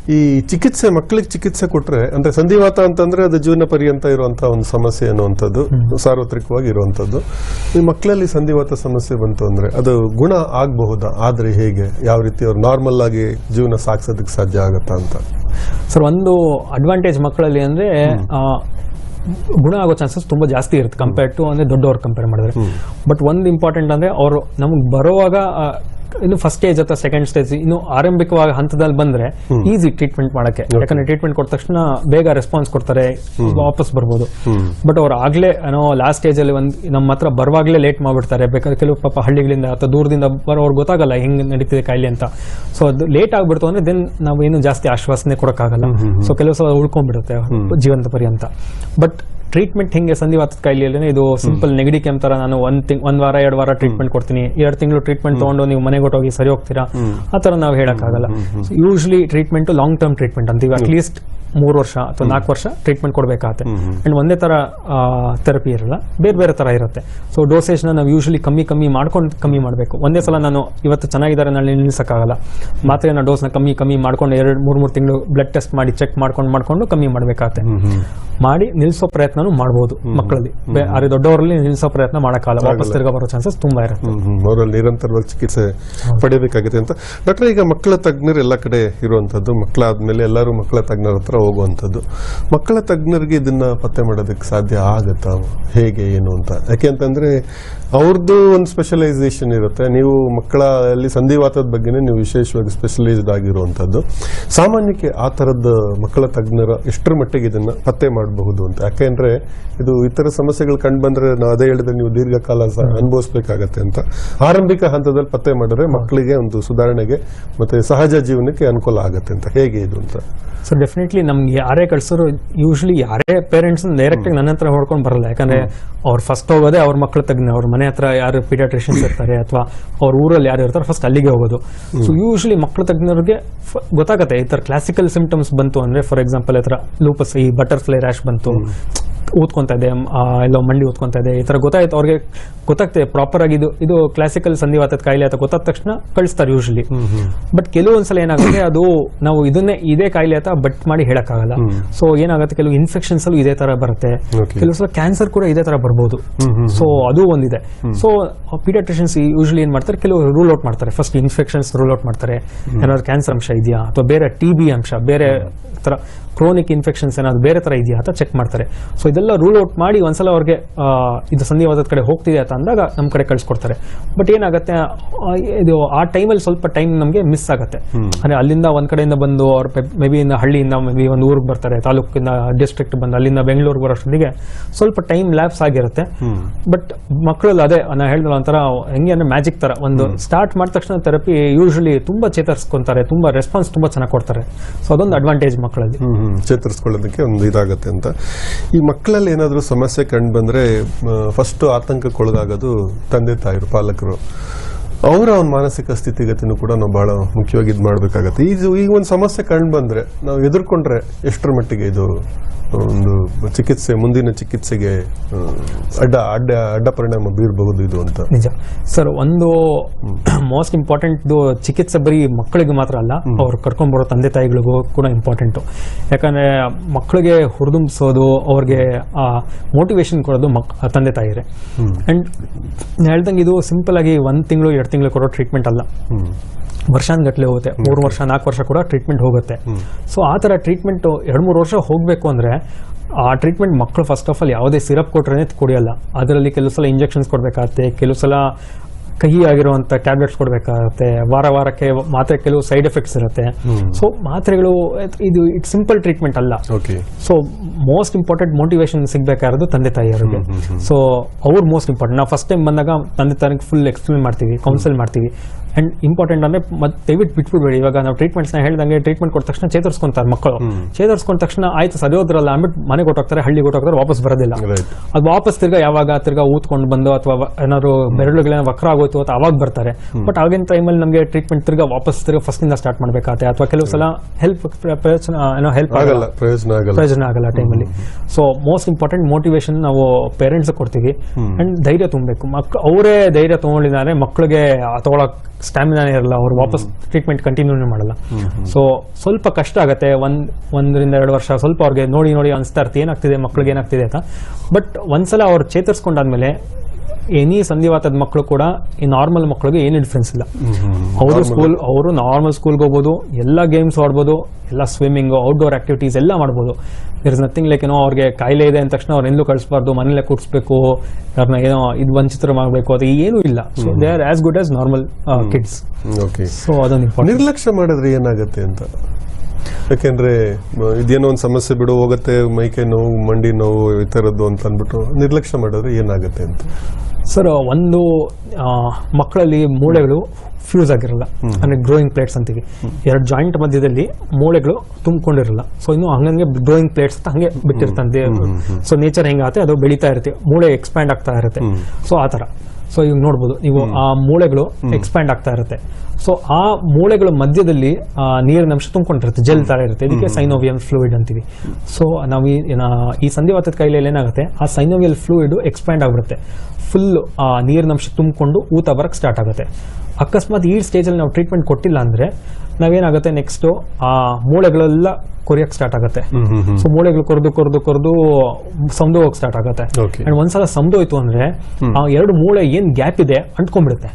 Speaker 1: ಈ ಚಿಕಿತ್ಸೆ ಮಕ್ಕಳಿಗೆ ಚಿಕಿತ್ಸೆ ಕೊಟ್ರೆ ಅಂದ್ರೆ ಸಂಧಿವಾತ ಅಂತಂದ್ರೆ ಅದು ಜೀವನ ಪರ್ಯಂತ ಇರುವಂತ ಒಂದು ಸಮಸ್ಯೆ ಅನ್ನುವಂಥದ್ದು ಸಾರ್ವತ್ರಿಕವಾಗಿ ಇರುವಂತದ್ದು ಈ ಮಕ್ಕಳಲ್ಲಿ ಸಂಧಿವಾತ ಸಮಸ್ಯೆ ಬಂತು ಅಂದ್ರೆ ಅದು ಗುಣ ಆಗಬಹುದಾ? ಆದ್ರೆ ಹೇಗೆ? ಯಾವ ರೀತಿ ಅವ್ರು ನಾರ್ಮಲ್ ಆಗಿ ಜೀವನ ಸಾಗಿಸೋದಕ್ಕೆ ಸಾಧ್ಯ ಆಗತ್ತಾ ಅಂತ?
Speaker 2: ಸರ್ ಒಂದು ಅಡ್ವಾಂಟೇಜ್ ಮಕ್ಕಳಲ್ಲಿ ಅಂದ್ರೆ ಗುಣ ಆಗೋ ಚಾನ್ಸಸ್ ತುಂಬಾ ಜಾಸ್ತಿ ಇರುತ್ತೆ ಕಂಪೇರ್ ಟು ಅಂದ್ರೆ ದೊಡ್ಡವ್ರು ಕಂಪೇರ್ ಮಾಡಿದ್ರೆ. ಬಟ್ ಒಂದು ಇಂಪಾರ್ಟೆಂಟ್ ಅಂದ್ರೆ ಅವರು ನಮ್ಗೆ ಬರುವಾಗ ಇನ್ನು ಫಸ್ಟ್ ಸ್ಟೇಜ್ ಅಥವಾ ಸೆಕೆಂಡ್ ಸ್ಟೇಜ್ ಇನ್ನು ಆರಂಭಿಕವಾಗಿ ಹಂತದಲ್ಲಿ ಬಂದ್ರೆ ಈಸಿ ಟ್ರೀಟ್ಮೆಂಟ್ ಮಾಡಕ್ಕೆ. ಯಾಕಂದ್ರೆ ಟ್ರೀಟ್ಮೆಂಟ್ ಕೊಟ್ಟ ತಕ್ಷಣ ಬೇಗ ರೆಸ್ಪಾನ್ಸ್ ಕೊಡ್ತಾರೆ ವಾಪಸ್ ಬರ್ಬೋದು. ಬಟ್ ಅವ್ರು ಆಗ್ಲೇ ಏನೋ ಲಾಸ್ಟ್ ಸ್ಟೇಜ್ ಅಲ್ಲಿ ಒಂದ್ ನಮ್ಮ ಹತ್ರ ಬರುವಾಗ್ಲೇ ಲೇಟ್ ಮಾಡ್ಬಿಡ್ತಾರೆ. ಬೇಕಾದ್ರೆ ಕೆಲವು ಪಾಪ ಹಳ್ಳಿಗಳಿಂದ ಅಥವಾ ದೂರದಿಂದ ಬರೋ ಅವ್ರಿಗೆ ಗೊತ್ತಾಗಲ್ಲ ಹೆಂಗ್ ನಡೀತಿದೆ ಕಾಯಿಲೆ ಅಂತ. ಸೊ ಅದು ಲೇಟ್ ಆಗ್ಬಿಡ್ತು ಅಂದ್ರೆ ದೆನ್ ನಾವು ಏನು ಜಾಸ್ತಿ ಆಶ್ವಾಸನೆ ಕೊಡಕ್ಕಾಗಲ್ಲ. ಸೊ ಕೆಲವು ಸಲ ಉಳ್ಕೊಂಡ್ಬಿಡುತ್ತೆ ಜೀವಂತ ಪರ್ಯಂತ. ಬಟ್ ಟ್ರೀಟ್ಮೆಂಟ್ ಹೆಂಗೆ ಸಂಧಿವಾತದ ಕಾಯಿಲೆಯಲ್ಲಿ ಇದು ಸಿಂಪಲ್ ನೆಗಡಿ ಕೆಮ್ಮು ತರ ನಾನು ಒಂದ್ ತಿಂಗ್ ಒಂದ್ ವಾರ ಎರಡು ವಾರ ಟ್ರೀಟ್ಮೆಂಟ್ ಕೊಡ್ತೀನಿ. ಎರಡು ತಿಂಗಳು ಟ್ರೀಟ್ಮೆಂಟ್ ತಗೊಂಡು ನೀವು ಮನೆಗೆ ಹೋಗಿ ಸರಿ ಹೋಗ್ತೀರಾ? ಆ ತರ ನಾವು ಹೇಳಕ್ಕಾಗಲ್ಲ. Usually treatment long term treatment ಅಂತೀವಿ. ಅಟ್ಲೀಸ್ಟ್ ಮೂರು ವರ್ಷ ಅಥವಾ ನಾಲ್ಕು ವರ್ಷ ಟ್ರೀಟ್ಮೆಂಟ್ ಕೊಡಬೇಕಾಗುತ್ತೆ. ಅಂಡ್ ಒಂದೇ ತರ ಥೆರಪಿ ಇರಲ್ಲ. ಬೇರೆ ಬೇರೆ ತರ ಇರುತ್ತೆ. ಸೊ ಡೋಸೇಜ್ನ ನಾವು ಯೂಶಲಿ ಕಮ್ಮಿ ಕಮ್ಮಿ ಮಾಡ್ಕೊಂಡು ಕಮ್ಮಿ ಮಾಡಬೇಕು. ಒಂದೇ ಸಲ ನಾನು ಇವತ್ತು ಚೆನ್ನಾಗಿದ್ದಾರೆ ನಾಳೆ ಮಾತ್ರ ಮಾತ್ರೆನ ಡೋಸ್ನ ಕಮ್ಮಿ ಕಮ್ಮಿ ಮಾಡ್ಕೊಂಡು ಎರಡು ಮೂರು ಮೂರು ತಿಂಗಳು ಬ್ಲಡ್ ಟೆಸ್ಟ್ ಮಾಡಿ ಚೆಕ್ ಮಾಡ್ಕೊಂಡು ಮಾಡ್ಕೊಂಡು ಕಮ್ಮಿ ಮಾಡಬೇಕಾಗುತ್ತೆ. ಮಾಡಿ ನಿಲ್ಲಿಸೋ ಪ್ರಯತ್ನನೂ ಮಾಡ್ಬೋದು ಮಕ್ಕಳಲ್ಲಿ. ಅರೆ ದೊಡ್ಡವರಲ್ಲಿ ನಿಲ್ಲಿಸೋ ಪ್ರಯತ್ನ ಮಾಡೋಕ್ಕಾಗಲ್ಲ. ವಾಪಸ್ ತಿರ್ಗಾ ಬರೋ ಚಾನ್ಸಸ್ ತುಂಬಾ ಇರುತ್ತೆ.
Speaker 1: ಅವರಲ್ಲಿ ನಿರಂತರವಾಗಿ ಚಿಕಿತ್ಸೆ ಪಡೆಯಬೇಕಾಗಿದೆ ಅಂತ. ಡಾಕ್ಟರ್ ಈಗ ಮಕ್ಕಳ ತಜ್ಞರು ಎಲ್ಲ ಕಡೆ ಇರುವಂತದ್ದು ಮಕ್ಕಳಾದ್ಮೇಲೆ ಎಲ್ಲರೂ ಮಕ್ಕಳ ತಜ್ಞರ ಹತ್ರ ಹೋಗುವಂಥದ್ದು. ಮಕ್ಕಳ ತಜ್ಞರಿಗೆ ಇದನ್ನು ಪತ್ತೆ ಮಾಡೋದಕ್ಕೆ ಸಾಧ್ಯ ಆಗುತ್ತಾ? ಹೇಗೆ ಏನು ಅಂತ? ಯಾಕೆ ಅಂತಂದ್ರೆ ಅವ್ರದ್ದು ಒಂದು ಸ್ಪೆಷಲೈಸೇಷನ್ ಇರುತ್ತೆ. ನೀವು ಮಕ್ಕಳಲ್ಲಿ ಸಂಧಿವಾತದ ಬಗ್ಗೆನೇ ನೀವು ವಿಶೇಷವಾಗಿ ಸ್ಪೆಷಲೈಸ್ಡ್ ಆಗಿರುವಂಥದ್ದು ಸಾಮಾನ್ಯಕ್ಕೆ ಆ ಥರದ ಮಕ್ಕಳ ತಜ್ಞರ ಎಷ್ಟರ ಮಟ್ಟಿಗೆ ಇದನ್ನ ಪತ್ತೆ ಮಾಡಬಹುದು ಅಂತ. ಯಾಕೆಂದ್ರೆ ಇದು ಇತರ ಸಮಸ್ಯೆಗಳು ಕಂಡು ಬಂದರೆ ನಾವು ಅದೇ ಹೇಳಿದ್ರೆ ನೀವು ದೀರ್ಘಕಾಲ ಅನುಭವಿಸ್ಬೇಕಾಗತ್ತೆ ಅಂತ. ಆರಂಭಿಕ ಹಂತದಲ್ಲಿ ಪತ್ತೆ ಮಾಡಿದ್ರೆ ಮಕ್ಕಳಿಗೆ ಒಂದು ಸುಧಾರಣೆಗೆ ಮತ್ತೆ ಸಹಜ ಜೀವನಕ್ಕೆ ಅನುಕೂಲ ಆಗುತ್ತೆ ಅಂತ. ಹೇಗೆ ಇದು ಅಂತ?
Speaker 2: ಸೊ ಡೆಫಿನೆಟ್ಲಿ ನಮ್ಗೆ ಯಾರೇ ಕಳ್ಸೋರು ಯೂಶಲಿ ಯಾರೇ ಪೇರೆಂಟ್ಸ್ ಡೈರೆಕ್ಟ್ ನನ್ನ ಹತ್ರ ಹೊಡ್ಕೊಂಡು ಬರಲ್ಲ. ಯಾಕಂದ್ರೆ ಅವ್ರು ಫಸ್ಟ್ ಹೋಗೋದೇ ಅವ್ರ ಮಕ್ಕಳ ತಜ್ಞ ಅವ್ರ ಮನೆ ಹತ್ರ ಯಾರು ಪೀಡಿಯಾಟ್ರಿಷಿಯನ್ಸ್ ಇರ್ತಾರೆ ಅಥವಾ ಅವ್ರ ಊರಲ್ಲಿ ಯಾರು ಇರ್ತಾರೆ ಫಸ್ಟ್ ಅಲ್ಲಿಗೆ ಹೋಗೋದು. ಸೊ ಯೂಶಲಿ ಮಕ್ಕಳ ತಜ್ಞರಿಗೆ ಗೊತ್ತಾಗುತ್ತೆ ಈ ತರ ಕ್ಲಾಸಿಕಲ್ ಸಿಂಪ್ಟಮ್ಸ್ ಬಂತು ಅಂದ್ರೆ ಫಾರ್ ಎಕ್ಸಾಂಪಲ್ ಈ ತರ ಲೂಪಸ್ ಈ ಬಟರ್ಫ್ಲೈ ರ್ಯಾಶ್ ಬಂತು. ಊದ್ಕೊಂತ ಇದೆ ಎಲ್ಲ ಮಂಡಿ ಊದ್ಕೊಂತ ಇದೆ ಈ ತರ ಗೊತ್ತಾಯ್ತು ಅವ್ರಿಗೆ ಗೊತ್ತಾಗ್ತದೆ ಪ್ರಾಪರ್ ಆಗಿ ಇದು ಇದು ಕ್ಲಾಸಿಕಲ್ ಸಂಧಿವಾತದ ಕಾಯಿಲೆ ಅಥವಾ ಗೊತ್ತಾದ ತಕ್ಷಣ ಕಳಿಸ್ತಾರೆ ಯೂಶಲಿ ಬಟ್ ಕೆಲವೊಂದ್ಸಲ ಏನಾಗುತ್ತೆ ಅದು ನಾವು ಇದನ್ನೇ ಇದೇ ಕಾಯಿಲೆ ಅಥವಾ ಬಟ್ ಮಾಡಿ ಹೇಳಕ್ಕಾಗಲ್ಲ. ಸೊ ಏನಾಗುತ್ತೆ ಕೆಲವು ಇನ್ಫೆಕ್ಷನ್ಸ್ ಅಲ್ಲೂ ಇದೇ ತರ ಬರುತ್ತೆ. ಕೆಲವು ಸಲ ಕ್ಯಾನ್ಸರ್ ಕೂಡ ಇದೇ ತರ ಬರ್ಬೋದು. ಸೊ ಅದು ಒಂದಿದೆ. ಸೊ ಪೀಡಿಯಾಟ್ರಿಷಿಯನ್ಸ್ ಯೂಶಲಿ ಏನ್ ಮಾಡ್ತಾರೆ? ಕೆಲವು ರೂಲ್ ಔಟ್ ಮಾಡ್ತಾರೆ. ಫಸ್ಟ್ ಇನ್ಫೆಕ್ಷನ್ಸ್ ರೂಲ್ ಔಟ್ ಮಾಡ್ತಾರೆ. ಏನಾದ್ರು ಕ್ಯಾನ್ಸರ್ ಅಂಶ ಇದೆಯಾ? ಅಥವಾ ಬೇರೆ ಟಿ ಬಿ ಅಂಶ ಬೇರೆ ತರ ಕ್ರೋನಿಕ್ ಇನ್ಫೆಕ್ಷನ್ಸ್ ಏನಾದ್ರು ಬೇರೆ ತರ ಇದೆಯಾ ಅಂತ ಚೆಕ್ ಮಾಡ್ತಾರೆ. ಸೊ ಇದೆಲ್ಲ ರೂಲ್ ಔಟ್ ಮಾಡಿ ಒಂದ್ಸಲ ಅವ್ರಿಗೆ ಇದು ಸಂಧಿವಾದದ ಕಡೆ ಹೋಗ್ತಿದೆ ಅಂತ ಅಂದಾಗ ನಮ್ಮ ಕಡೆ ಕಳ್ಸಿಕೊಡ್ತಾರೆ. ಬಟ್ ಏನಾಗುತ್ತೆ ಇದು ಆ ಟೈಮಲ್ಲಿ ಸ್ವಲ್ಪ ಟೈಮ್ ನಮಗೆ ಮಿಸ್ ಆಗುತ್ತೆ. ಅಂದ್ರೆ ಅಲ್ಲಿಂದ ಒಂದ್ ಕಡೆಯಿಂದ ಬಂದು ಅವ್ರ ಮೇ ಬಿ ಇಂದ ಹಳ್ಳಿಯಿಂದ ಮೇ ಬಿ ಒಂದು ಊರಿಗೆ ಬರ್ತಾರೆ ತಾಲೂಕಿಂದ ಡಿಸ್ಟ್ರಿಕ್ಟ್ ಬಂದು ಅಲ್ಲಿಂದ ಬೆಂಗಳೂರಿಗೆ ಬರೋಷ್ಟೊಂದಿಗೆ ಸ್ವಲ್ಪ ಟೈಮ್ ಲ್ಯಾಬ್ಸ್ ಆಗಿರುತ್ತೆ. ಬಟ್ ಅದೇ ನಾನು ಹೇಳಿದ ಒಂಥರ ಹೆಂಗೆ ಅಂದ್ರೆ ಮ್ಯಾಜಿಕ್ ತರ. ಒಂದು ಸ್ಟಾರ್ಟ್ ಮಾಡಿದ ತಕ್ಷಣ ಥೆರಪಿ ಯೂಶ್ವಲಿ ತುಂಬಾ ಚೇತರಿಸ್ಕೊಂತಾರೆ ತುಂಬಾ ರೆಸ್ಪಾನ್ಸ್ ತುಂಬಾ ಚೆನ್ನಾಗಿ ಕೊಡ್ತಾರೆ. ಸೊ ಅದೊಂದು ಅಡ್ವಾಂಟೇಜ್ ಮಕ್ಕಳಲ್ಲಿ
Speaker 1: ಚೇತರಿಸ್ಕೊಳ್ಳೋದಕ್ಕೆ ಒಂದು ಇದಾಗುತ್ತೆ ಅಂತ. ಈ ಮಕ್ಕಳಲ್ಲಿ ಏನಾದರೂ ಸಮಸ್ಯೆ ಕಂಡು ಬಂದ್ರೆ ಫಸ್ಟ್ ಆತಂಕಕ್ಕೊಳಗಾಗೋದು ತಂದೆ ತಾಯಿರು ಪಾಲಕರು. ಅವರ ಒಂದು ಮಾನಸಿಕ ಸ್ಥಿತಿಗತಿನೂ ಕೂಡ ನಾವು ಬಹಳ ಮುಖ್ಯವಾಗಿ ಇದು ಮಾಡಬೇಕಾಗತ್ತೆ. ಇದು ಈಗ ಒಂದು ಸಮಸ್ಯೆ ಕಂಡು ಬಂದರೆ ನಾವು ಎದುರ್ಕೊಂಡ್ರೆ ಎಷ್ಟರ ಮಟ್ಟಿಗೆ ಇದು ಒಂದು ಚಿಕಿತ್ಸೆ ಮುಂದಿನ ಚಿಕಿತ್ಸೆಗೆ ಅಡ್ಡ ಅಡ್ಡ ಅಡ್ಡ ಪರಿಣಾಮ ಬೀರಬಹುದು ಇದು ಅಂತ.
Speaker 2: ನಿಜ. ಸರ್ ಒಂದು ಮೋಸ್ಟ್ ಇಂಪಾರ್ಟೆಂಟ್ ಚಿಕಿತ್ಸೆ ಬರೀ ಮಕ್ಕಳಿಗೆ ಮಾತ್ರ ಅಲ್ಲ ಅವ್ರು ಕರ್ಕೊಂಡ್ಬರೋ ತಂದೆ ತಾಯಿಗಳಿಗೂ ಕೂಡ ಇಂಪಾರ್ಟೆಂಟು ಯಾಕಂದ್ರೆ ಮಕ್ಕಳಿಗೆ ಹುರಿದುಂಬಿಸೋದು ಅವ್ರಿಗೆ ಆ ಮೋಟಿವೇಶನ್ ಕೊಡೋದು ಮಕ್ ತಂದೆ ತಾಯಿರೇ ಅಂಡ್ ಹೇಳ್ದಂಗೆ ಇದು ಸಿಂಪಲ್ ಆಗಿ ಒಂದು ತಿಂಗಳು ಎರಡು ತಿಂಗಳು ಕೊಡೋ ಟ್ರೀಟ್ಮೆಂಟ್ ಅಲ್ಲ. ವರ್ಷಾನ್ಗಟ್ಲೆ ಹೋಗುತ್ತೆ. ಮೂರು ವರ್ಷ ನಾಲ್ಕು ವರ್ಷ ಕೂಡ ಟ್ರೀಟ್ಮೆಂಟ್ ಹೋಗುತ್ತೆ. ಸೊ ಆ ಥರ ಟ್ರೀಟ್ಮೆಂಟ್ ಎರಡು ಮೂರು ವರ್ಷ ಹೋಗಬೇಕು ಅಂದರೆ ಆ ಟ್ರೀಟ್ಮೆಂಟ್ ಮಕ್ಕಳು ಫಸ್ಟ್ ಆಫ್ ಆಲ್ ಯಾವುದೇ ಸಿರಪ್ ಕೊಟ್ರೆ ಕುಡಿಯಲ್ಲ. ಅದರಲ್ಲಿ ಕೆಲವು ಸಲ ಇಂಜೆಕ್ಷನ್ಸ್ ಕೊಡಬೇಕಾಗತ್ತೆ ಕೆಲವು ಸಲ ಕಹಿ ಆಗಿರುವಂಥ ಟ್ಯಾಬ್ಲೆಟ್ಸ್ ಕೊಡಬೇಕಾಗುತ್ತೆ. ವಾರ ವಾರಕ್ಕೆ ಮಾತ್ರೆ ಕೆಲವು ಸೈಡ್ ಎಫೆಕ್ಟ್ಸ್ ಇರುತ್ತೆ. ಸೊ ಮಾತ್ರೆಗಳು ಇದು ಇಟ್ ಸಿಂಪಲ್ ಟ್ರೀಟ್ಮೆಂಟ್ ಅಲ್ಲ.
Speaker 1: Okay
Speaker 2: so most important motivation ಸಿಗ್ಬೇಕಾಗಿರೋದು ತಂದೆ ತಾಯಿಯವರಿಗೆ. ಸೊ ಅವ್ರು ಮೋಸ್ಟ್ ಇಂಪಾರ್ಟೆಂಟ್ ನಾವು ಫಸ್ಟ್ ಟೈಮ್ ಬಂದಾಗ ತಂದೆ ತಾಯಿಗೆ ಫುಲ್ ಎಕ್ಸ್ಪ್ಲೇನ್ ಮಾಡ್ತೀವಿ ಕೌನ್ಸಿಲ್ ಮಾಡ್ತೀವಿ. ಅಂಡ್ ಇಂಪಾರ್ಟೆಂಟ್ ಅಂದ್ರೆ ಮತ್ತೆ ದಯವಿಟ್ಟು ಬಿಟ್ಬಿಡ್ಬೇಡಿ. ಇವಾಗ ನಾವು ಟ್ರೀಟ್ಮೆಂಟ್ಸ್ನ ಹೇಳ್ದಂಗೆ ಟ್ರೀಟ್ಮೆಂಟ್ ಕೊಟ್ಟ ತಕ್ಷಣ ಚೇತರಿಸ್ಕೊಂತಾರೆ ಮಕ್ಕಳು. ಚೇತರಿಸ್ಕೊಂಡ ತಕ್ಷಣ ಆಯ್ತು ಸರಿಯೋದ್ರಲ್ಲ ಅಂದ್ಬಿಟ್ಟು ಮನೆಗೆ ಹೊಟ್ಟೋಗ್ತಾರೆ ಹಳ್ಳಿಗೆ ಹೊಟ್ಟೋಗ್ತಾರೆ ವಾಪಸ್ ಬರೋದಿಲ್ಲ. ಅದು ವಾಪಸ್ ತಿರ್ಗಾ ಯಾವಾಗ ತಿರ್ಗಾ ಊತ್ಕೊಂಡು ಬಂದು ಅಥವಾ ಏನಾದ್ರು ಬೆರಳುಗಳೇನೋ ವಕ್ರ ಆಗೋಯ್ತು ಅಥವಾ ಅವಾಗ ಬರ್ತಾರೆ. ಬಟ್ ಆಗಿನ ಟೈಮಲ್ಲಿ ನಮಗೆ ಟ್ರೀಟ್ಮೆಂಟ್ ತಿರ್ಗಾ ವಾಪಸ್ ತಿರ್ಗಾ ಫಸ್ಟ್ನಿಂದ ಸ್ಟಾರ್ಟ್ ಮಾಡಬೇಕಾಗುತ್ತೆ. ಅಥವಾ ಕೆಲವು ಸಲ ಹೆಲ್ಪ್ ಪ್ರಯೋಜನ ಏನೋ ಹೆಲ್ಪ್ ಆಗಲ್ಲ.
Speaker 1: ಆಗಲ್ಲ ಪ್ರಯೋಜನ ಆಗಲ್ಲ.
Speaker 2: ಪ್ರಯೋಜನ ಆಗಲ್ಲ ಟೈಮಲ್ಲಿ ಸೊ ಮೋಸ್ಟ್ ಇಂಪಾರ್ಟೆಂಟ್ ಮೋಟಿವೇಶನ್ ನಾವು ಪೇರೆಂಟ್ಸ್ ಕೊಡ್ತೀವಿ. ಅಂಡ್ ಧೈರ್ಯ ತುಂಬಬೇಕು. ಮಕ್ ಅವರೇ ಧೈರ್ಯ ತಗೊಂಡಿದ್ದಾರೆ ಮಕ್ಕಳಿಗೆ ತಗೊಳಕ್ ಸ್ಟ್ಯಾಮಿನಾನೇ ಇರಲ್ಲ ಅವ್ರು ವಾಪಸ್ ಟ್ರೀಟ್ಮೆಂಟ್ ಕಂಟಿನ್ಯೂ ಮಾಡಲ್ಲ. ಸೊ ಸ್ವಲ್ಪ ಕಷ್ಟ ಆಗುತ್ತೆ ಒಂದ್ ಒಂದರಿಂದ ಎರಡು ವರ್ಷ ಸ್ವಲ್ಪ ಅವ್ರಿಗೆ ನೋಡಿ ನೋಡಿ ಅನಿಸ್ತಾ ಇರ್ತಿ ಏನಾಗ್ತಿದೆ ಮಕ್ಳಿಗೆ ಏನಾಗ್ತಿದೆ ಅಂತ. ಬಟ್ ಒಂದ್ಸಲ ಅವ್ರು ಚೇತರಿಸ್ಕೊಂಡಾದ್ಮೇಲೆ ಎನಿ ಸಂಧಿವಾತದ ಮಕ್ಕಳು ಕೂಡ ಈ ನಾರ್ಮಲ್ ಮಕ್ಕಳಿಗೆ ಏನು ಡಿಫ್ರೆನ್ಸ್ ಇಲ್ಲ. ಅವರು ಸ್ಕೂಲ್ ಅವರು ನಾರ್ಮಲ್ ಸ್ಕೂಲ್ಗೆ ಹೋಗ್ಬೋದು ಎಲ್ಲ ಗೇಮ್ಸ್ ಆಡ್ಬೋದು ಎಲ್ಲ ಸ್ವಿಮ್ಮಿಂಗ್ ಔಟ್ಡೋರ್ ಆಕ್ಟಿವಿಟೀಸ್ ಎಲ್ಲ ಮಾಡ್ಬೋದು. ದರ್ ಇಸ್ ನಥಿಂಗ್ ಲೈಕ್ ಏನೋ ಅವ್ರಿಗೆ ಕಾಯಿಲೆ ಇದೆ ಅಂದ ತಕ್ಷಣ ಅವ್ರು ಎಲ್ಲೂ ಕಳಿಸ್ಬಾರ್ದು ಮನೇಲೆ ಕೂರಿಸ್ಬೇಕು ಅವ್ರನ್ನ ಏನೋ ಇದು ಚಿತ್ರ ಮಾಡಬೇಕು ಅದು ಏನೂ ಇಲ್ಲ. So they are as good as normal kids
Speaker 1: okay
Speaker 2: so ಅದೊಂದು
Speaker 1: ನಿರ್ಲಕ್ಷ್ಯ ಮಾಡಿದ್ರೆ ಏನಾಗುತ್ತೆ ಅಂತ? ಯಾಕೆಂದ್ರೆ ಇದೇನೋ ಒಂದು ಸಮಸ್ಯೆ ಬಿಡು ಹೋಗುತ್ತೆ ಮೈಕೈ ನೋವು ಮಂಡಿ ನೋವು ಈ ಥರದ್ದು ಅಂತ ಅಂದ್ಬಿಟ್ಟು ನಿರ್ಲಕ್ಷ್ಯ ಮಾಡಿದ್ರೆ ಏನಾಗುತ್ತೆ ಅಂತ?
Speaker 2: ಸರ್ ಒಂದು ಮಕ್ಕಳಲ್ಲಿ ಮೂಳೆಗಳು ಫ್ಯೂಸ್ ಆಗಿರಲ್ಲ. ಅಂದ್ರೆ ಗ್ರೋಯಿಂಗ್ ಪ್ಲೇಟ್ಸ್ ಅಂತೀವಿ. ಎರಡು ಜಾಯಿಂಟ್ ಮಧ್ಯದಲ್ಲಿ ಮೂಳೆಗಳು ತುಂಬಿಕೊಂಡಿರಲ್ಲ. ಸೊ ಇನ್ನು ಹಂಗಂಗೆ ಗ್ರೋಯಿಂಗ್ ಪ್ಲೇಟ್ಸ್ ಅಂತ ಹಂಗೆ ಬಿಟ್ಟಿರ್ತಂತೆ ಸೊ ನೇಚರ್ ಹೆಂಗಾಗುತ್ತೆ? ಅದು ಬೆಳೀತಾ ಇರುತ್ತೆ. ಮೂಳೆ ಎಕ್ಸ್ಪ್ಯಾಂಡ್ ಆಗ್ತಾ ಇರುತ್ತೆ. ಸೊ ಆ ಥರ. ಸೊ ಇವಾಗ ನೋಡ್ಬೋದು. ನೀವು ಆ ಮೂಳೆಗಳು ಎಕ್ಸ್ಪ್ಯಾಂಡ್ ಆಗ್ತಾ ಇರುತ್ತೆ. ಸೊ ಆ ಮೂಳೆಗಳ ಮಧ್ಯದಲ್ಲಿ ಆ, ನೀರಿನ ಅಂಶ ತುಂಬಿಕೊಂಡಿರುತ್ತೆ ಜೆಲ್ ತರ ಇರುತ್ತೆ. ಇದಕ್ಕೆ ಸೈನೋವಿಯಲ್ ಫ್ಲೂಯಿಡ್ ಅಂತೀವಿ. ಸೊ ನಾವು ಈ ಸಂಧಿವಾತದ ಕಾಯಿಲೆಯಲ್ಲಿ ಏನಾಗುತ್ತೆ? ಆ ಸೈನೋವಿಯಲ್ ಫ್ಲೂಯಿಡ್ ಎಕ್ಸ್ಪ್ಯಾಂಡ್ ಆಗ್ಬಿಡುತ್ತೆ. ಫುಲ್ ನೀರಿನ ಅಂಶ ತುಂಬಿಕೊಂಡು ಊತ ಬರಕ್ಕೆ ಸ್ಟಾರ್ಟ್ ಆಗುತ್ತೆ. ಅಕಸ್ಮಾತ್ ಈ ಸ್ಟೇಜಲ್ಲಿ ನಾವು ಟ್ರೀಟ್ಮೆಂಟ್ ಕೊಟ್ಟಿಲ್ಲ ಅಂದ್ರೆ ನಾವೇನಾಗುತ್ತೆ ನೆಕ್ಸ್ಟ್ ಆ ಮೂಳೆಗಳೆಲ್ಲ ಕೊರಿಯಕ್ ಸ್ಟಾರ್ಟ್ ಆಗುತ್ತೆ. ಸೊ ಮೂಳೆಗಳು ಕೊರೆದು ಕೊರೆದು ಕೊರೆದು ಸಮದು ಹೋಗಕ್ ಸ್ಟಾರ್ಟ್ ಆಗುತ್ತೆ.
Speaker 1: ಒಂದ್ಸಲ
Speaker 2: ಅಂಡ್ ಒಂದ್ಸಲ ಸಮದೋಯ್ತು ಅಂದ್ರೆ ಆ ಎರಡು ಮೂಳೆ ಏನ್ ಗ್ಯಾಪ್ ಇದೆ ಅಂಟ್ಕೊಂಡ್ಬಿಡುತ್ತೆ.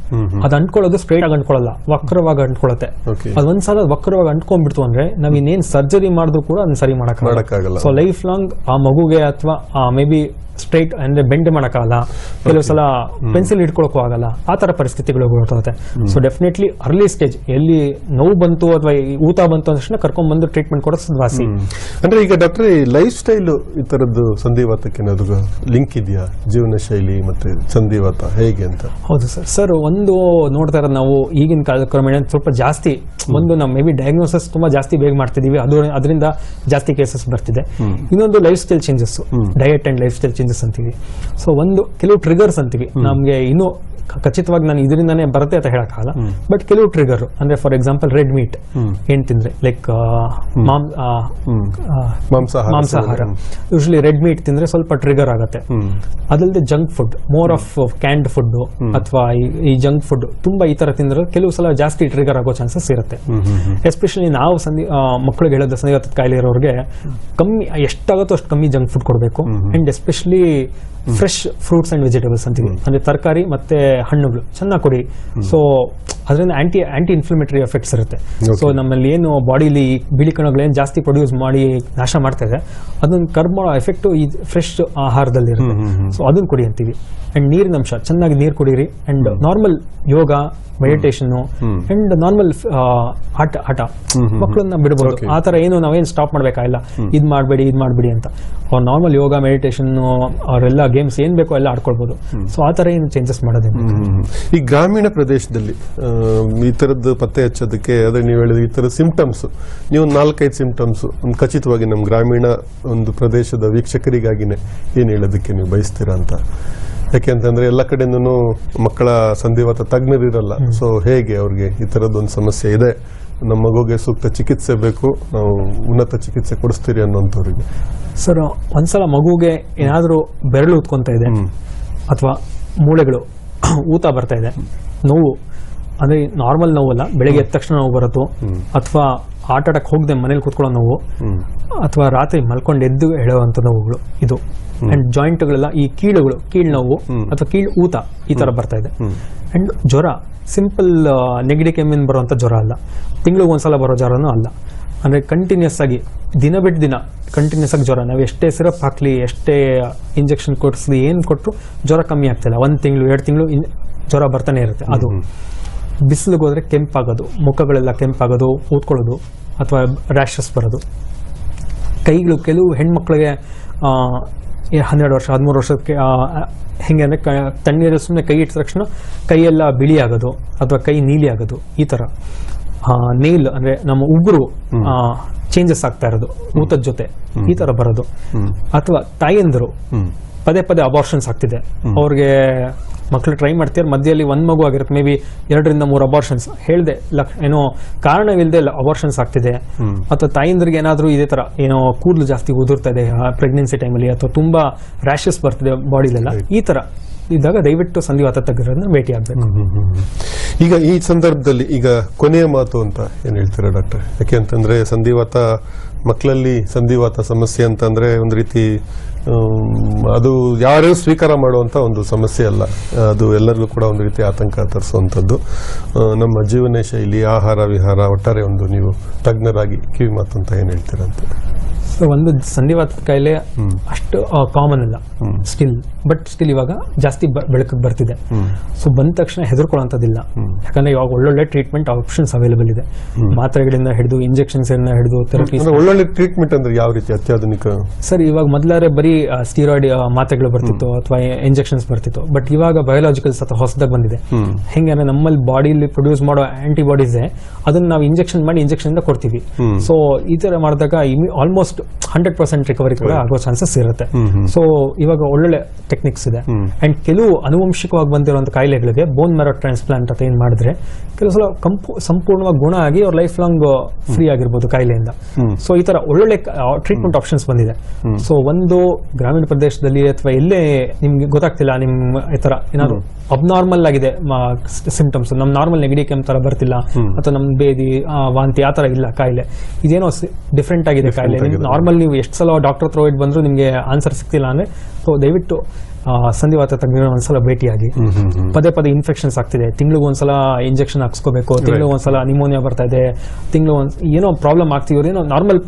Speaker 2: ಅದು ಅಂಟ್ಕೊಳ್ಳೋದು ಸ್ಟ್ರೈಟ್ ಆಗಿ ಅಂಟ್ಕೊಳ್ಳಲ್ಲ ವಕ್ರವಾಗಿ ಅಂಟ್ಕೊಳ್ಳುತ್ತೆ.
Speaker 1: ಅದ್
Speaker 2: ಅದೊಂದ್ಸಲ ವಕ್ರವಾಗಿ ಅಂಟ್ಕೊಂಡ್ಬಿಡ್ತು ಅಂದ್ರೆ ನಾವ್ ಇನ್ನೇನ್ ಸರ್ಜರಿ ಮಾಡಿದ್ರು ಕೂಡ ಅದನ್ನ ಸರಿ ಮಾಡಕ್
Speaker 1: ಮಾಡಕ್ಕಾಗಲ್ಲ.
Speaker 2: ಸೊ ಲೈಫ್ ಲಾಂಗ್ ಆ ಮಗುಗೆ ಅಥವಾ ಮೇ ಬಿ ಸ್ಟ್ರೈಟ್ ಅಂದ್ರೆ ಬೆಂಡ್ ಮಾಡೋಕ್ಕಾಗಲ್ಲ. ಕೆಲವು ಸಲ ಪೆನ್ಸಿಲ್ ಇಟ್ಕೊಳಕ್ಕೂ ಆಗಲ್ಲ. ಆ ತರ ಪರಿಸ್ಥಿತಿಗಳು ಬರ್ತದೆ ಸೊ ಡೆಫಿನೆಟ್ಲಿ ಅರ್ಲಿ ಸ್ಟೇಜ್ ಎಲ್ಲಿ ನೋವು ಬಂತು ಅಥವಾ ಊತ ಬಂತು ಅಂದ ಕರ್ಕೊಂಡ್ ಬಂದು ಟ್ರೀಟ್ಮೆಂಟ್ ಕೊಡೋದು ವಾಸಿ
Speaker 1: ಅಂದ್ರೆ ಈಗ ಡಾಕ್ಟರ್ ಲೈಫ್ ಸ್ಟೈಲ್ ಈ ತರದ್ದು ಸಂಧಿವಾತಕ್ಕೆ ಏನಾದ್ರು ಲಿಂಕ್ ಇದೆಯಾ? ಜೀವನ ಶೈಲಿ ಮತ್ತೆ ಸಂಧಿವಾತ ಹೇಗೆ ಅಂತ?
Speaker 2: ಹೌದು ಸರ್. ಸರ್ ಒಂದು ನೋಡ್ತಾ ಇರೋದು ನಾವು ಈಗಿನ ಕಾಲದ ಕ್ರಮೇಣ ಸ್ವಲ್ಪ ಜಾಸ್ತಿ. ಒಂದು ನಾವು ಮೇ ಬಿ ಡಯಾಗ್ನೋಸಿಸ್ ತುಂಬಾ ಜಾಸ್ತಿ ಬೇಗ ಮಾಡ್ತಿದೀವಿ. ಅದು ಅದರಿಂದ ಜಾಸ್ತಿ ಕೇಸಸ್ ಬರ್ತಿದೆ. ಇನ್ನೊಂದು lifestyle changes diet and lifestyle changes ಅಂತೀವಿ. ಸೊ ಒಂದು ಕೆಲವು ಟ್ರಿಗರ್ಸ್ ಅಂತೀವಿ. ನಮಗೆ ಇನ್ನೂ ಖಚಿತವಾಗಿ ನಾನು ಇದರಿಂದಾನೇ ಬರುತ್ತೆ ಅಂತ ಹೇಳಕ್ಕಾಗಲ್ಲ. ಬಟ್ ಕೆಲವು ಟ್ರಿಗರ್ ಅಂದ್ರೆ ಫಾರ್ ಎಕ್ಸಾಂಪಲ್ ರೆಡ್ ಮೀಟ್ ಏನ್ ತಿಂದ್ರೆ? ಲೈಕ್
Speaker 1: ಮಾಂಸಾಹಾರ
Speaker 2: ಯೂಶಲಿ ರೆಡ್ ಮೀಟ್ ತಿಂದ್ರೆ ಸ್ವಲ್ಪ ಟ್ರಿಗರ್ ಆಗುತ್ತೆ. ಅದಲ್ಲದೆ junk food more of canned food ಅಥವಾ ಈ ಜಂಕ್ ಫುಡ್ ತುಂಬಾ ಈ ತರ ತಿಂದ್ರೆ ಕೆಲವು ಸಲ ಜಾಸ್ತಿ ಟ್ರಿಗರ್ ಆಗೋ ಚಾನ್ಸಸ್ ಇರುತ್ತೆ. ಎಸ್ಪೆಷಲಿ ನಾವು ಸಂಧಿ ಮಕ್ಕಳಿಗೆ ಹೇಳೋದು ಸಂಧಿವಾತದ ಕಾಯಿಲೆ ಇರೋರಿಗೆ ಕಮ್ಮಿ ಎಷ್ಟಾಗುತ್ತೋ ಅಷ್ಟು ಕಮ್ಮಿ ಜಂಕ್ ಫುಡ್ ಕೊಡಬೇಕು. And especially ที่ fresh fruits and vegetables ಅಂತೀವಿ. ಅಂದ್ರೆ ತರಕಾರಿ ಮತ್ತೆ ಹಣ್ಣುಗಳು ಚೆನ್ನಾಗಿ ಕೊಡಿ. ಸೊ ಅದರಿಂದ ಆಂಟಿ ಆಂಟಿ ಇನ್ಫ್ಲಮೇಟರಿ ಎಫೆಕ್ಟ್ಸ್ ಇರುತ್ತೆ ಸೊ ನಮ್ಮಲ್ಲಿ ಏನು ಬಾಡಿಲಿ ಬಿಳಿ ಕಣಗಳು ಏನು ಜಾಸ್ತಿ ಪ್ರೊಡ್ಯೂಸ್ ಮಾಡಿ ನಾಶ ಮಾಡ್ತಾ ಇದೆ ಅದನ್ನ ಕರ್ಬ್ ಮಾಡೋ ಎಫೆಕ್ಟ್ ಈ ಫ್ರೆಶ್ ಆಹಾರದಲ್ಲಿ ಇರುತ್ತೆ. ಸೊ ಅದನ್ನ ಕೊಡಿ ಅಂತೀವಿ. ಅಂಡ್ ನೀರಿನ ಅಂಶ ಚೆನ್ನಾಗಿ ನೀರು ಕುಡಿಯಿರಿ and normal yoga meditation and normal ಆಟ ಆಟ. ಮಕ್ಕಳನ್ನ ಬಿಡಬಹುದು ಆ ತರ ಏನು ನಾವೇನು ಸ್ಟಾಪ್ ಮಾಡ್ಬೇಕಾಗಿಲ್ಲ ಇದ್ ಮಾಡಬೇಡಿ ಇದ್ ಮಾಡಬೇಡಿ ಅಂತ. ಅವ್ರು ನಾರ್ಮಲ್ ಯೋಗ ಮೆಡಿಟೇಷನ್ ಅವರೆಲ್ಲ ಗೇಮ್ಸ್ ಏನ್ ಬೇಕೋ ಎಲ್ಲ ಆಡ್ಕೊಳ್ಬಹುದು ಸೊ ಆ ತರ ಏನು ಚೇಂಜಸ್ ಮಾಡೋದಿಲ್ಲ.
Speaker 1: ಈ ಗ್ರಾಮೀಣ ಪ್ರದೇಶದಲ್ಲಿ ಈ ತರದ್ದು ಪತ್ತೆ ಹಚ್ಚೋದಕ್ಕೆ ಅದೇ ನೀವು ಹೇಳಿದ ಈ ತರ ಸಿಂಪ್ಟಮ್ಸ್ ನೀವು ನಾಲ್ಕೈದು ಸಿಂಪ್ಟಮ್ಸ್ ಒಂದು ಖಚಿತವಾಗಿ ನಮ್ಮ ಗ್ರಾಮೀಣ ಒಂದು ಪ್ರದೇಶದ ವೀಕ್ಷಕರಿಗಾಗಿನೇ ಏನು ಹೇಳೋದಕ್ಕೆ ನೀವು ಬಯಸ್ತೀರಾ ಅಂತ. ಯಾಕೆಂತಂದ್ರೆ ಎಲ್ಲ ಕಡೆಯಿಂದನೂ ಮಕ್ಕಳ ಸಂಧಿವಾತ ತಜ್ಞರಿರಲ್ಲ. ಸೊ ಹೇಗೆ ಅವ್ರಿಗೆ ಈ ತರದೊಂದು ಸಮಸ್ಯೆ ಇದೆ? ನಮ್ಮ ಮಗುಗೆ ಸೂಕ್ತ ಚಿಕಿತ್ಸೆ ಬೇಕು ನಾವು ಉನ್ನತ ಚಿಕಿತ್ಸೆ ಕೊಡಿಸ್ತೀರಿ ಅನ್ನೋಂಥವ್ರಿಗೆ
Speaker 2: ಸರ್ ಒಂದ್ಸಲ ಮಗುಗೆ ಏನಾದರೂ ಬೆರಳು ಉತ್ಕೊಂತ ಇದೆ ಅಥವಾ ಮೂಳೆಗಳು [clears throat] ಊತ ಬರ್ತಾ ಇದೆ ನೋವು ಅಂದ್ರೆ ನಾರ್ಮಲ್ ನೋವಲ್ಲ ಬೆಳಿಗ್ಗೆ ಎದ್ದ ತಕ್ಷಣ ನೋವು ಬರುತ್ತೋ ಅಥವಾ ಆಟ ಆಟಕ್ಕೆ ಹೋಗದೆ ಮನೇಲಿ ಕೂತ್ಕೊಳ್ಳೋ ನೋವು ಅಥವಾ ರಾತ್ರಿ ಮಲ್ಕೊಂಡು ಎದ್ದು ಹೇಳುವಂಥ ನೋವುಗಳು ಇದು. ಅಂಡ್ ಜಾಯಿಂಟ್ಗಳೆಲ್ಲ ಈ ಕೀಳುಗಳು ಕೀಳ್ ನೋವು ಅಥವಾ ಕೀಳ್ ಊತ ಈ ತರ ಬರ್ತಾ ಇದೆ. ಅಂಡ್ ಜ್ವರ ಸಿಂಪಲ್ ನೆಗಡಿ ಕೆಮ್ಮಿನ ಬರುವಂಥ ಜ್ವರ ಅಲ್ಲ. ತಿಂಗಳಿಗೆ ಒಂದ್ಸಲ ಬರೋ ಜ್ವರನೂ ಅಲ್ಲ. ಅಂದರೆ ಕಂಟಿನ್ಯೂಸ್ ಆಗಿ ದಿನ ಬಿಟ್ಟು ದಿನ ಕಂಟಿನ್ಯೂಸ್ ಆಗಿ ಜ್ವರ. ನಾವು ಎಷ್ಟೇ ಸಿರಪ್ ಹಾಕಲಿ ಎಷ್ಟೇ ಇಂಜೆಕ್ಷನ್ ಕೊಡಿಸ್ಲಿ ಏನು ಕೊಟ್ಟರು ಜ್ವರ ಕಮ್ಮಿ ಆಗ್ತಿಲ್ಲ. ಒಂದು ತಿಂಗಳು ಎರಡು ತಿಂಗಳು ಜ್ವರ ಬರ್ತಾನೆ ಇರುತ್ತೆ. ಅದು ಬಿಸಿಲಿಗೆ ಹೋದರೆ ಕೆಂಪಾಗೋದು. ಮುಖಗಳೆಲ್ಲ ಕೆಂಪಾಗೋದು ಊದ್ಕೊಳ್ಳೋದು ಅಥವಾ ರ್ಯಾಷಸ್ ಬರೋದು. ಕೈಗಳು ಕೆಲವು ಹೆಣ್ಮಕ್ಳಿಗೆ ಹನ್ನೆರಡು ವರ್ಷ ಹದಿಮೂರು ವರ್ಷಕ್ಕೆ ಹೆಂಗೆ ಅಂದರೆ ಕ ತಣ್ಣೀರಲ್ಲಿ ಸುಮ್ಮನೆ ಕೈ ಇಟ್ಟ ತಕ್ಷಣ ಕೈಯೆಲ್ಲ ಬಿಳಿ ಆಗೋದು ಅಥವಾ ಕೈ ನೀಲಿ ಆಗೋದು ಈ ಥರ. ನೇಲ್ ಅಂದರೆ ನಮ್ಮ ಉಗುರು ಚೇಂಜಸ್ ಆಗ್ತಾ ಇರೋದು ಊತದ ಜೊತೆ ಈ ಥರ ಬರೋದು. ಅಥವಾ ತಾಯಂದಿರು ಪದೇ ಪದೇ ಅಬಾರ್ಷನ್ಸ್ ಆಗ್ತಿದೆ. ಅವ್ರಿಗೆ ಮಕ್ಕಳು ಟ್ರೈ ಮಾಡ್ತಿದ್ದಾರೆ ಮಧ್ಯದಲ್ಲಿ ಒಂದ್ ಮಗು ಆಗಿರುತ್ತೆ. ಮೇ ಬಿ ಎರಡರಿಂದ ಮೂರು ಅಬಾರ್ಷನ್ಸ್ ಹೇಳ್ದೆ ಲಕ್ ಏನೋ ಕಾರಣವಿಲ್ಲದೆ ಅಬಾರ್ಷನ್ಸ್ ಆಗ್ತಿದೆ. ಅಥವಾ ತಾಯಿಂದ್ರಿಗೆ ಏನಾದರೂ ಇದೇ ತರ ಏನೋ ಕೂದಲು ಜಾಸ್ತಿ ಉದುರ್ತಾ ಇದೆ ಪ್ರೆಗ್ನೆನ್ಸಿ ಟೈಮಲ್ಲಿ ಅಥವಾ ತುಂಬಾ ರ್ಯಾಷಸ್ ಬರ್ತಿದೆ ಬಾಡಿಲೆಲ್ಲ ಈ ತರ ಇದ್ದಾಗ ದಯವಿಟ್ಟು ಸಂಧಿವಾತ ತಜ್ಞರನ್ನ ಭೇಟಿ ಆಗ್ಬೇಕು.
Speaker 1: ಈಗ ಈ ಸಂದರ್ಭದಲ್ಲಿ ಈಗ ಕೊನೆಯ ಮಾತು ಅಂತ ಏನ್ ಹೇಳ್ತೀರಾ ಡಾಕ್ಟರ್? ಯಾಕೆ ಅಂತಂದ್ರೆ ಸಂಧಿವಾತ ಮಕ್ಕಳಲ್ಲಿ ಸಂಧಿವಾತ ಸಮಸ್ಯೆ ಅಂತಂದ್ರೆ ಒಂದು ರೀತಿ ಅದು ಯಾರು ಸ್ವೀಕಾರ ಮಾಡುವಂಥ ಒಂದು ಸಮಸ್ಯೆ ಅಲ್ಲ. ಅದು ಎಲ್ಲರಿಗೂ ಕೂಡ ಒಂದು ರೀತಿ ಆತಂಕ ತರಿಸುವಂಥದ್ದು ನಮ್ಮ ಜೀವನ ಶೈಲಿ ಆಹಾರ ವಿಹಾರ ಒಟ್ಟಾರೆ ಒಂದು ನೀವು ತಜ್ಞರಾಗಿ ಕಿವಿ ಮಾತು ಅಂತ ಏನು
Speaker 2: ಹೇಳ್ತೀರಂತೆ ಒಂದು ಸಂಧಿವಾತ ಕಾಯಿಲೆ ಅಷ್ಟು ಕಾಮನ್ ಅಲ್ಲ. ಸ್ಟಿಲ್ ಬಟ್ ಸ್ಟಿಲ್ ಇವಾಗ ಜಾಸ್ತಿ ಬೆಳಕಿಗೆ ಬರ್ತಿದೆ. ಸೊ ಬಂದ ತಕ್ಷಣ ಹೆದರ್ಕೊಳ್ಳೋಂಥದ್ದಿಲ್ಲ ಯಾಕಂದ್ರೆ ಇವಾಗ ಒಳ್ಳೊಳ್ಳೆ ಟ್ರೀಟ್ಮೆಂಟ್ ಆಪ್ಷನ್ಸ್ ಅವೈಲೇಬಲ್ ಇದೆ. ಮಾತ್ರೆಗಳಿಂದ ಹಿಡಿದು ಇಂಜೆಕ್ಷನ್ಸ್ ಹಿಡಿದು
Speaker 1: ಥೆರಪಿ ಒಳ್ಳೊಳ್ಳೆ ಟ್ರೀಟ್ಮೆಂಟ್ ಅಂದ್ರೆ ಯಾವ ರೀತಿ? ಅತ್ಯಾಧುನಿಕ
Speaker 2: ಸರ್ ಇವಾಗ ಮೊದಲಾದ್ರೆ ಬರೀ ಸ್ಟೀರಾಯ್ಡ್ ಮಾತ್ರೆಗಳು ಬರ್ತಿತ್ತು ಅಥವಾ ಇಂಜೆಕ್ಷನ್ಸ್ ಬರ್ತಿತ್ತು. ಬಟ್ ಇವಾಗ ಬಯೋಲಾಜಿಕಲ್ಸ್ ಅಥವಾ ಹೊಸದಾಗಿ ಬಂದಿದೆ. ಹೆಂಗೆ ಅಂದ್ರೆ ನಮ್ಮಲ್ಲಿ ಬಾಡಿಲಿ ಪ್ರೊಡ್ಯೂಸ್ ಮಾಡೋ ಆಂಟಿಬಾಡೀಸ್ ಅದನ್ನ ನಾವು ಇಂಜೆಕ್ಷನ್ ಮಾಡಿ ಇಂಜೆಕ್ಷನ್ ಇಂದ ಕೊಡ್ತೀವಿ. ಸೊ ಈ ತರ ಮಾಡಿದಾಗ ಆಲ್ಮೋಸ್ಟ್ ಹಂಡ್ರೆಡ್ ಪರ್ಸೆಂಟ್ ರಿಕವರಿ ಕೂಡ ಆಗೋ ಚಾನ್ಸಸ್ ಇರುತ್ತೆ. ಸೊ ಇವಾಗ ಒಳ್ಳೊಳ್ಳೆ ಟೆಕ್ನಿಕ್ಸ್ ಇದೆ. ಅಂಡ್ ಕೆಲವು ಅನುವಂಶಿಕವಾಗಿ ಬಂದಿರುವಂತ ಕಾಯಿಲೆಗಳಿಗೆ ಬೋನ್ ಮ್ಯಾರೋ ಟ್ರಾನ್ಸ್ಪ್ಲಾಂಟ್ ಅಂತ ಏನ್ ಮಾಡಿದ್ರೆ ಕೆಲವು ಸಲ ಕಂಪು ಸಂಪೂರ್ಣವಾಗಿ ಗುಣ ಆಗಿ ಅವ್ರ ಲೈಫ್ ಲಾಂಗ್ ಫ್ರೀ ಆಗಿರ್ಬೋದು ಕಾಯಿಲೆಯಿಂದ. ಸೊ ಈ ತರ ಒಳ್ಳೊಳ್ಳೆ ಟ್ರೀಟ್ಮೆಂಟ್ ಆಪ್ಷನ್ಸ್ ಬಂದಿದೆ. ಸೊ ಒಂದು ಗ್ರಾಮೀಣ ಪ್ರದೇಶದಲ್ಲಿ ಅಥವಾ ಇಲ್ಲೇ ನಿಮ್ಗೆ ಗೊತ್ತಾಗ್ತಿಲ್ಲ ನಿಮ್ ಈ ತರ ಏನಾದ್ರು? ಅಬ್ನಾರ್ಮಲ್ ಆಗಿದೆ ಸಿಂಪ್ಟಮ್ಸ್ ನಮ್ ನಾರ್ಮಲ್ ನೆಗಡಿ ಕೆಮ್ಮು ತರ ಬರ್ತಿಲ್ಲ. ಅಥವಾ ನಮ್ ಬೇದಿ ವಾಂತಿ ಆ ತರ ಇಲ್ಲ ಕಾಯಿಲೆ. ಇದೇನೋ ಡಿಫ್ರೆಂಟ್ ಆಗಿದೆ ಕಾಯಿಲೆ. ನಾರ್ಮಲ್ ನೀವು ಎಷ್ಟು ಸಲ ಡಾಕ್ಟರ್ ಹತ್ರ ಹೋಗಿ ಬಂದ್ರು ನಿಮ್ಗೆ ಆನ್ಸರ್ ಸಿಗ್ತಿಲ್ಲ ಅಂದ್ರೆ ಸೊ ದಯವಿಟ್ಟು ಸಂಧಿವಾತ ತಜ್ಞರ ಒಂದ್ಸಲ ಭೇಟಿಯಾಗಿ. ಪದೇ ಪದೇ ಇನ್ಫೆಕ್ಷನ್ಸ್ ಆಗ್ತಿದೆ. ತಿಂಗಳಿಗೆ ಒಂದ್ಸಲ ಇಂಜೆಕ್ಷನ್ ಹಾಕ್ಸ್ಕೋಬೇಕು. ತಿಂಗಳಿಗೆ ಒಂದ್ಸಲ ನಿಮೋನಿಯಾ ಬರ್ತಾ ಇದೆ. ತಿಂಗಳು ಒಂದ್ ಏನೋ ಪ್ರಾಬ್ಲಮ್ ಆಗ್ತಿದ್ರು ಏನೋ ನಾರ್ಮಲ್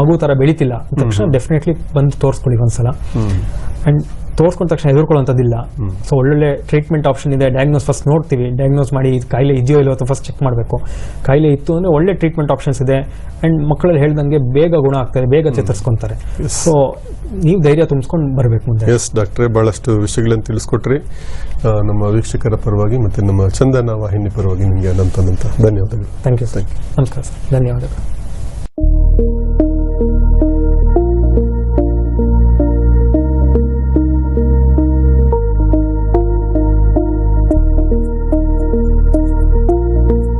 Speaker 2: ಮಗು ತರ ಬೆಳಿತಿಲ್ಲ. ತಕ್ಷಣ ಡೆಫಿನೆಟ್ಲಿ ಬಂದು ತೋರಿಸ್ಕೊಳ್ಳಿ ಒಂದ್ಸಲ. ಅಂಡ್ ತೋರಿಸ್ಕೊಂಡ ತಕ್ಷಣ ಎದುರ್ಕೊಳ್ಳೋಂಥದ್ದಿಲ್ಲ. ಸೊ ಒಳ್ಳೊಳ್ಳೆ ಟ್ರೀಟ್ಮೆಂಟ್ ಆಪ್ಷನ್ ಇದೆ. ಡಯಾಗ್ನೋಸ್ ಫಸ್ಟ್ ನೋಡ್ತೀವಿ. ಡಯಾಗ್ನೋಸ್ ಮಾಡಿ ಇದು ಕಾಯಿಲೆ ಇದೆಯೋ ಇಲ್ಲೋ ಅಂತ ಫಸ್ಟ್ ಚೆಕ್ ಮಾಡಬೇಕು. ಕಾಯಿಲೆ ಇತ್ತು ಅಂದರೆ ಒಳ್ಳೆ ಟ್ರೀಟ್ಮೆಂಟ್ ಆಪ್ಷನ್ಸ್ ಇದೆ. ಆ್ಯಂಡ್ ಮಕ್ಕಳಲ್ಲಿ ಹೇಳ್ದಂಗೆ ಬೇಗ ಗುಣ ಆಗ್ತಾರೆ. ಬೇಗ ಚೇತರಿಸ್ಕೊತಾರೆ. ಸೊ ನೀವು ಧೈರ್ಯ ತುಂಬಿಸ್ಕೊಂಡು ಬರಬೇಕು ಮುಂದೆ.
Speaker 1: ಎಸ್ ಡಾಕ್ಟ್ರೆ ಭಾಳಷ್ಟು ವಿಷಯಗಳನ್ನು ತಿಳಿಸ್ಕೊಟ್ರಿ. ನಮ್ಮ ವೀಕ್ಷಕರ ಪರವಾಗಿ ಮತ್ತು ನಮ್ಮ ಚಂದನ ವಾಹಿನಿ ಪರವಾಗಿ ನಿಮಗೆ ಅನಂತ ಧನ್ಯವಾದಗಳು.
Speaker 2: ಥ್ಯಾಂಕ್ ಯು ಸರ್ ನಮಸ್ಕಾರ ಸರ್. ಧನ್ಯವಾದಗಳು.